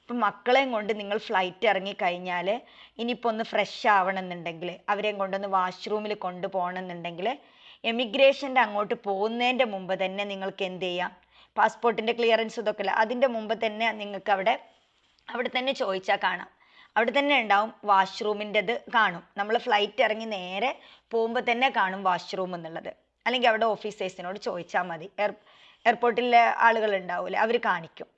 ഇപ്പം മക്കളെയും കൊണ്ട് നിങ്ങൾ ഫ്ലൈറ്റ് ഇറങ്ങി കഴിഞ്ഞാൽ ഇനിയിപ്പോൾ ഒന്ന് ഫ്രഷ് ആവണമെന്നുണ്ടെങ്കിൽ അവരെയും കൊണ്ടൊന്ന് വാഷ്റൂമിൽ കൊണ്ടുപോകണമെന്നുണ്ടെങ്കിൽ എമിഗ്രേഷന്റെ അങ്ങോട്ട് പോകുന്നതിന്റെ മുമ്പ് തന്നെ നിങ്ങൾക്ക് എന്ത് ചെയ്യാം? പാസ്പോർട്ടിന്റെ ക്ലിയറൻസ് ഇതൊക്കെ അല്ല അതിന്റെ മുമ്പ് തന്നെ നിങ്ങൾക്ക് അവിടെ അവിടെ തന്നെ ചോദിച്ചാൽ കാണാം. അവിടെ തന്നെ ഉണ്ടാവും വാഷ്റൂമിന്റെത് കാണും. നമ്മൾ ഫ്ലൈറ്റ് ഇറങ്ങി നേരെ പോകുമ്പോൾ തന്നെ കാണും വാഷ്റൂം എന്നുള്ളത്. അല്ലെങ്കിൽ അവിടെ ഓഫീസേഴ്സിനോട് ചോദിച്ചാൽ മതി. എയർ എയർപോർട്ടിലെ ആളുകൾ ഉണ്ടാവില്ലേ അവർ കാണിക്കും.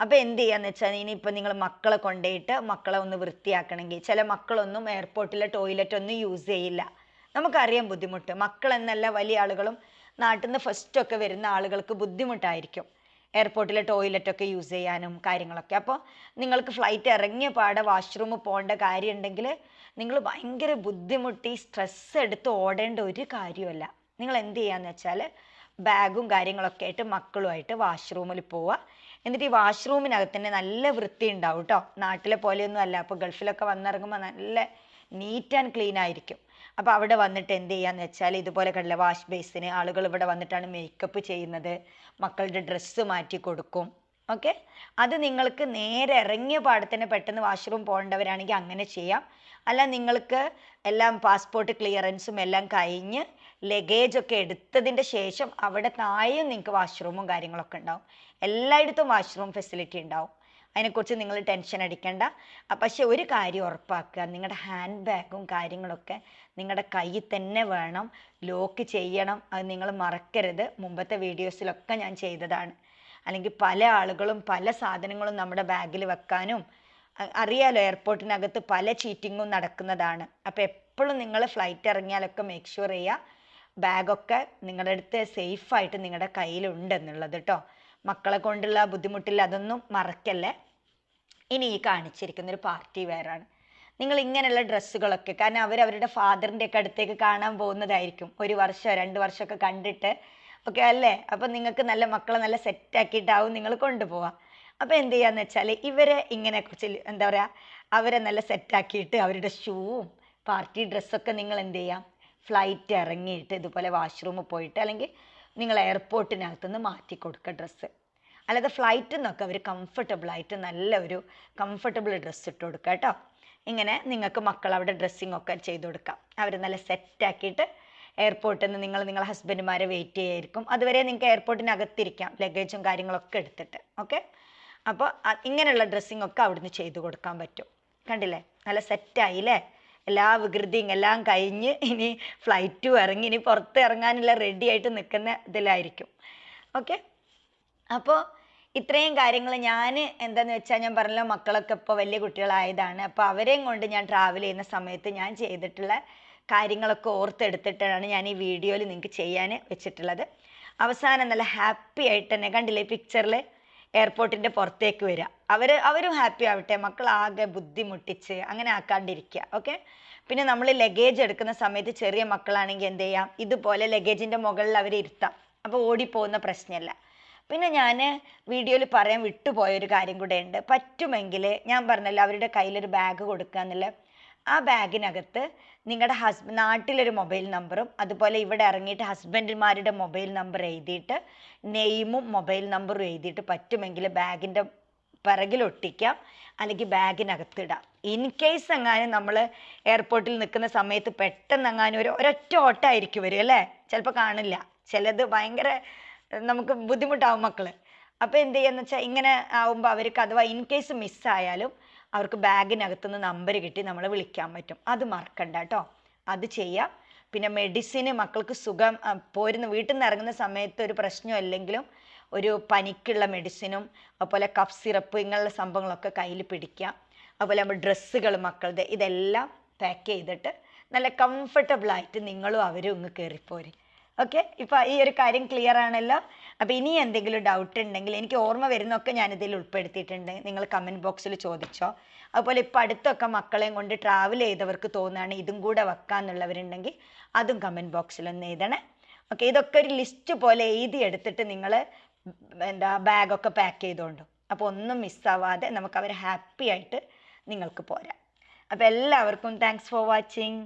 അപ്പോൾ എന്ത് ചെയ്യാന്ന് വെച്ചാൽ ഇനിയിപ്പോൾ നിങ്ങൾ മക്കളെ കൊണ്ടുപോയിട്ട് മക്കളെ ഒന്ന് വൃത്തിയാക്കണമെങ്കിൽ. ചില മക്കളൊന്നും എയർപോർട്ടിലെ ടോയ്ലറ്റ് ഒന്നും യൂസ് ചെയ്യില്ല. നമുക്കറിയാം ബുദ്ധിമുട്ട്. മക്കൾ എന്നല്ല വലിയ ആളുകളും നാട്ടിൽ നിന്ന് ഫസ്റ്റൊക്കെ വരുന്ന ആളുകൾക്ക് ബുദ്ധിമുട്ടായിരിക്കും. എയർപോർട്ടിലെ ടോയ്ലറ്റൊക്കെ യൂസ് ചെയ്യാനും കാര്യങ്ങളൊക്കെ. അപ്പോൾ നിങ്ങൾക്ക് ഫ്ലൈറ്റ് ഇറങ്ങിയ പാടെ വാഷ്റൂമിൽ പോകേണ്ട കാര്യം ഉണ്ടെങ്കിൽ നിങ്ങൾ ഭയങ്കര ബുദ്ധിമുട്ടി സ്ട്രെസ് എടുത്ത് ഓടേണ്ട ഒരു കാര്യമല്ല നിങ്ങൾ എന്ത് ചെയ്യാന്ന് വെച്ചാൽ ബാഗും കാര്യങ്ങളൊക്കെ ആയിട്ട് മക്കളുമായിട്ട് വാഷ്റൂമിൽ പോവുക. എന്നിട്ട് ഈ വാഷ്റൂമിനകത്ത് തന്നെ നല്ല വൃത്തി ഉണ്ടാവും കേട്ടോ നാട്ടിലെ പോലെയൊന്നും അല്ല അപ്പോൾ ഗൾഫിലൊക്കെ വന്നിറങ്ങുമ്പോൾ നല്ല നീറ്റ് ആൻഡ് ക്ലീൻ ആയിരിക്കും. അപ്പോൾ അവിടെ വന്നിട്ട് എന്ത് ചെയ്യാന്ന് വെച്ചാൽ ഇതുപോലെ കണ്ടില്ല വാഷ് ബേസിന് ആളുകൾ ഇവിടെ വന്നിട്ടാണ് മേക്കപ്പ് ചെയ്യുന്നത്. മക്കളുടെ ഡ്രസ്സ് മാറ്റി കൊടുക്കും. ഓക്കെ അത് നിങ്ങൾക്ക് നേരെ ഇറങ്ങിയ പാടത്തന്നെ പെട്ടെന്ന് വാഷ്റൂം പോകേണ്ടവരാണെങ്കിൽ അങ്ങനെ ചെയ്യാം. അല്ല നിങ്ങൾക്ക് എല്ലാം പാസ്പോർട്ട് ക്ലിയറൻസും എല്ലാം കഴിഞ്ഞ് ലഗേജ് ഒക്കെ എടുത്തതിന്റെ ശേഷം അവിടെ താഴെയും നിങ്ങൾക്ക് വാഷ്റൂമും കാര്യങ്ങളൊക്കെ ഉണ്ടാവും. എല്ലായിടത്തും വാഷ്റൂം ഫെസിലിറ്റി ഉണ്ടാവും. അതിനെക്കുറിച്ച് നിങ്ങൾ ടെൻഷൻ അടിക്കേണ്ട. പക്ഷെ ഒരു കാര്യം ഉറപ്പാക്കുക. നിങ്ങളുടെ ഹാൻഡ് ബാഗും കാര്യങ്ങളൊക്കെ നിങ്ങളുടെ കയ്യിൽ തന്നെ വേണം. ലോക്ക് ചെയ്യണം. അത് നിങ്ങൾ മറക്കരുത്. മുമ്പത്തെ വീഡിയോസിലൊക്കെ ഞാൻ ചെയ്തതാണ്. അല്ലെങ്കിൽ പല ആളുകളും പല സാധനങ്ങളും നമ്മുടെ ബാഗിൽ വെക്കാനും അറിയാലോ എയർപോർട്ടിനകത്ത് പല ചീറ്റിങ്ങും നടക്കുന്നതാണ്. അപ്പോൾ എപ്പോഴും നിങ്ങൾ ഫ്ലൈറ്റ് ഇറങ്ങിയാലൊക്കെ മേക്ക് ഷുവർ ചെയ്യുക ബാഗൊക്കെ നിങ്ങളുടെ അടുത്ത് സേഫായിട്ട് നിങ്ങളുടെ കയ്യിലുണ്ടെന്നുള്ളത് കേട്ടോ മക്കളെ കൊണ്ടുള്ള ബുദ്ധിമുട്ടിൽ അതൊന്നും മറക്കല്ലേ? ഇനി ഈ കാണിച്ചിരിക്കുന്ന ഒരു പാർട്ടി വെയറാണ് നിങ്ങൾ ഇങ്ങനെയുള്ള ഡ്രസ്സുകളൊക്കെ കാരണം അവർ അവരുടെ ഫാദറിന്റെ ഒക്കെ അടുത്തേക്ക് കാണാൻ പോകുന്നതായിരിക്കും. ഒരു വർഷം രണ്ട് വർഷമൊക്കെ കണ്ടിട്ട്. ഒക്കെ അല്ലേ? അപ്പം നിങ്ങൾക്ക് നല്ല മക്കളെ നല്ല സെറ്റാക്കിയിട്ടാവും നിങ്ങൾ കൊണ്ടുപോവാം അപ്പോൾ എന്ത് ചെയ്യാന്ന് വെച്ചാൽ ഇവരെ ഇങ്ങനെ കുറച്ച് എന്താ പറയുക അവരെ നല്ല സെറ്റാക്കിയിട്ട് അവരുടെ ഷൂവും പാർട്ടി ഡ്രസ്സൊക്കെ നിങ്ങൾ എന്ത് ചെയ്യാം ഫ്ലൈറ്റ് ഇറങ്ങിയിട്ട് ഇതുപോലെ വാഷ്റൂമിൽ പോയിട്ട് അല്ലെങ്കിൽ നിങ്ങൾ എയർപോർട്ടിനകത്തുനിന്ന് മാറ്റി കൊടുക്കുക ഡ്രസ്സ് അല്ലാതെ ഫ്ലൈറ്റിൽ നിന്നൊക്കെ അവർ കംഫർട്ടബിൾ ആയിട്ട് നല്ല ഒരു കംഫർട്ടബിൾ ഡ്രസ്സ് ഇട്ട് കൊടുക്കുക കേട്ടോ. ഇങ്ങനെ നിങ്ങൾക്ക് മക്കൾ അവിടെ ഡ്രസ്സിങ് ഒക്കെ ചെയ്ത് കൊടുക്കാം. അവർ നല്ല സെറ്റാക്കിയിട്ട് എയർപോർട്ടിൽ നിന്ന് നിങ്ങൾ നിങ്ങളെ ഹസ്ബൻഡുമാരെ വെയിറ്റ് ചെയ്യായിരിക്കും. അതുവരെ നിങ്ങൾക്ക് എയർപോർട്ടിനകത്തിരിക്കാം ലഗേജും കാര്യങ്ങളൊക്കെ എടുത്തിട്ട്. ഓക്കെ അപ്പോൾ ഇങ്ങനെയുള്ള ഡ്രസ്സിങ് ഒക്കെ അവിടുന്ന് ചെയ്തു കൊടുക്കാൻ പറ്റും. കണ്ടില്ലേ? നല്ല സെറ്റായില്ലേ എല്ലാ വികൃതിയും എല്ലാം കഴിഞ്ഞ് ഇനി ഫ്ലൈറ്റും ഇറങ്ങി ഇനി പുറത്ത് ഇറങ്ങാനുള്ള റെഡി ആയിട്ട് നിൽക്കുന്ന ഇതിലായിരിക്കും. ഓക്കെ അപ്പോൾ ഇത്രയും കാര്യങ്ങൾ ഞാൻ എന്താന്ന് വെച്ചാൽ ഞാൻ പറഞ്ഞല്ലോ മക്കളൊക്കെ ഇപ്പോൾ വലിയ കുട്ടികളായതാണ്. അപ്പോൾ അവരെയും കൊണ്ട് ഞാൻ ട്രാവൽ ചെയ്യുന്ന സമയത്ത് ഞാൻ ചെയ്തിട്ടുള്ള കാര്യങ്ങളൊക്കെ ഓർത്തെടുത്തിട്ടാണ് ഞാൻ ഈ വീഡിയോയിൽ നിങ്ങൾക്ക് ചെയ്യാൻ വെച്ചിട്ടുള്ളത്. അവസാനം നല്ല ഹാപ്പി ആയിട്ട് തന്നെ കണ്ടില്ലേ പിക്ചറിൽ എയർപോർട്ടിന്റെ പുറത്തേക്ക് വരിക. അവർ അവരും ഹാപ്പി ആവട്ടെ. മക്കൾ ആകെ ബുദ്ധിമുട്ടിച്ച് അങ്ങനെ ആക്കാണ്ടിരിക്കുക. ഓക്കെ? പിന്നെ നമ്മൾ ലഗേജ് എടുക്കുന്ന സമയത്ത് ചെറിയ മക്കളാണെങ്കിൽ എന്ത് ചെയ്യാം? ഇതുപോലെ ലഗേജിന്റെ മുകളിൽ അവർ ഇരുത്താം. അപ്പോൾ ഓടിപ്പോകുന്ന പ്രശ്നമല്ല. പിന്നെ ഞാൻ വീഡിയോയിൽ പറയാൻ വിട്ടുപോയ ഒരു കാര്യം കൂടെ ഉണ്ട്. പറ്റുമെങ്കിൽ ഞാൻ പറഞ്ഞല്ലോ അവരുടെ കയ്യിലൊരു ബാഗ് കൊടുക്കുക എന്നുള്ള ആ ബാഗിനകത്ത് നിങ്ങളുടെ ഹസ്ബ നാട്ടിലൊരു മൊബൈൽ നമ്പറും അതുപോലെ ഇവിടെ ഇറങ്ങിയിട്ട് ഹസ്ബൻഡുമാരുടെ മൊബൈൽ നമ്പർ എഴുതിയിട്ട് നെയിമും മൊബൈൽ നമ്പറും എഴുതിയിട്ട് പറ്റുമെങ്കിൽ ബാഗിന്റെ പിറകിൽ ഒട്ടിക്കാം അല്ലെങ്കിൽ ബാഗിനകത്ത് ഇടാം. ഇൻ കേസ് എങ്ങാനും നമ്മൾ എയർപോർട്ടിൽ നിൽക്കുന്ന സമയത്ത് പെട്ടെന്ന് എങ്ങാനും ഒരു ഒരൊറ്റ ഓട്ടമായിരിക്കും വരും അല്ലേ? ചിലപ്പോൾ കാണില്ല. ചിലത് ഭയങ്കര നമുക്ക് ബുദ്ധിമുട്ടാവും മക്കൾ അപ്പോൾ എന്ത് ചെയ്യാന്ന് വെച്ചാൽ ഇങ്ങനെ ആവുമ്പോൾ അവർക്ക് അഥവാ ഇൻ കേസ് മിസ്സായാലും അവർക്ക് ബാഗിനകത്തുനിന്ന് നമ്പർ കിട്ടി നമ്മളെ വിളിക്കാൻ പറ്റും. അത് മറക്കണ്ട കേട്ടോ. അത് ചെയ്യാം. പിന്നെ മെഡിസിന് മക്കൾക്ക് സുഖം പോരുന്ന വീട്ടിൽ നിന്ന് ഇറങ്ങുന്ന സമയത്ത് ഒരു പ്രശ്നം അല്ലെങ്കിലും ഒരു പനിക്കുള്ള മെഡിസിനും അതുപോലെ കഫ് സിറപ്പ് ഇങ്ങനെയുള്ള സംഭവങ്ങളൊക്കെ കയ്യിൽ പിടിക്കുക അതുപോലെ നമ്മൾ ഡ്രസ്സുകൾ മക്കളുടെ ഇതെല്ലാം പാക്ക് ചെയ്തിട്ട് നല്ല കംഫർട്ടബിൾ ആയിട്ട് നിങ്ങളും അവരും ഇങ്ങ് കയറിപ്പോരും. ഓക്കെ ഇപ്പം ഈ ഒരു കാര്യം ക്ലിയർ ആണല്ലോ. അപ്പോൾ ഇനി എന്തെങ്കിലും ഡൗട്ട് ഉണ്ടെങ്കിൽ എനിക്ക് ഓർമ്മ വരുന്നൊക്കെ ഞാൻ ഇതിൽ ഉൾപ്പെടുത്തിയിട്ടുണ്ട്. നിങ്ങൾ കമന്റ് ബോക്സിൽ ചോദിച്ചോ. അതുപോലെ ഇപ്പം അടുത്തൊക്കെ മക്കളെയും കൊണ്ട് ട്രാവൽ ചെയ്തവർക്ക് തോന്നുകയാണ് ഇതും കൂടെ വെക്കാന്നുള്ളവരുണ്ടെങ്കിൽ അതും കമന്റ് ബോക്സിൽ ഒന്ന് എഴുതണേ. ഓക്കെ ഇതൊക്കെ ഒരു ലിസ്റ്റ് പോലെ എഴുതി എടുത്തിട്ട് നിങ്ങൾ എന്താ ബാഗൊക്കെ പാക്ക് ചെയ്തോണ്ടു. അപ്പോൾ ഒന്നും മിസ്സാവാതെ നമുക്ക് അവർ ഹാപ്പി ആയിട്ട് നിങ്ങൾക്ക് പോരാം. അപ്പോൾ എല്ലാവർക്കും താങ്ക്സ് ഫോർ വാച്ചിങ്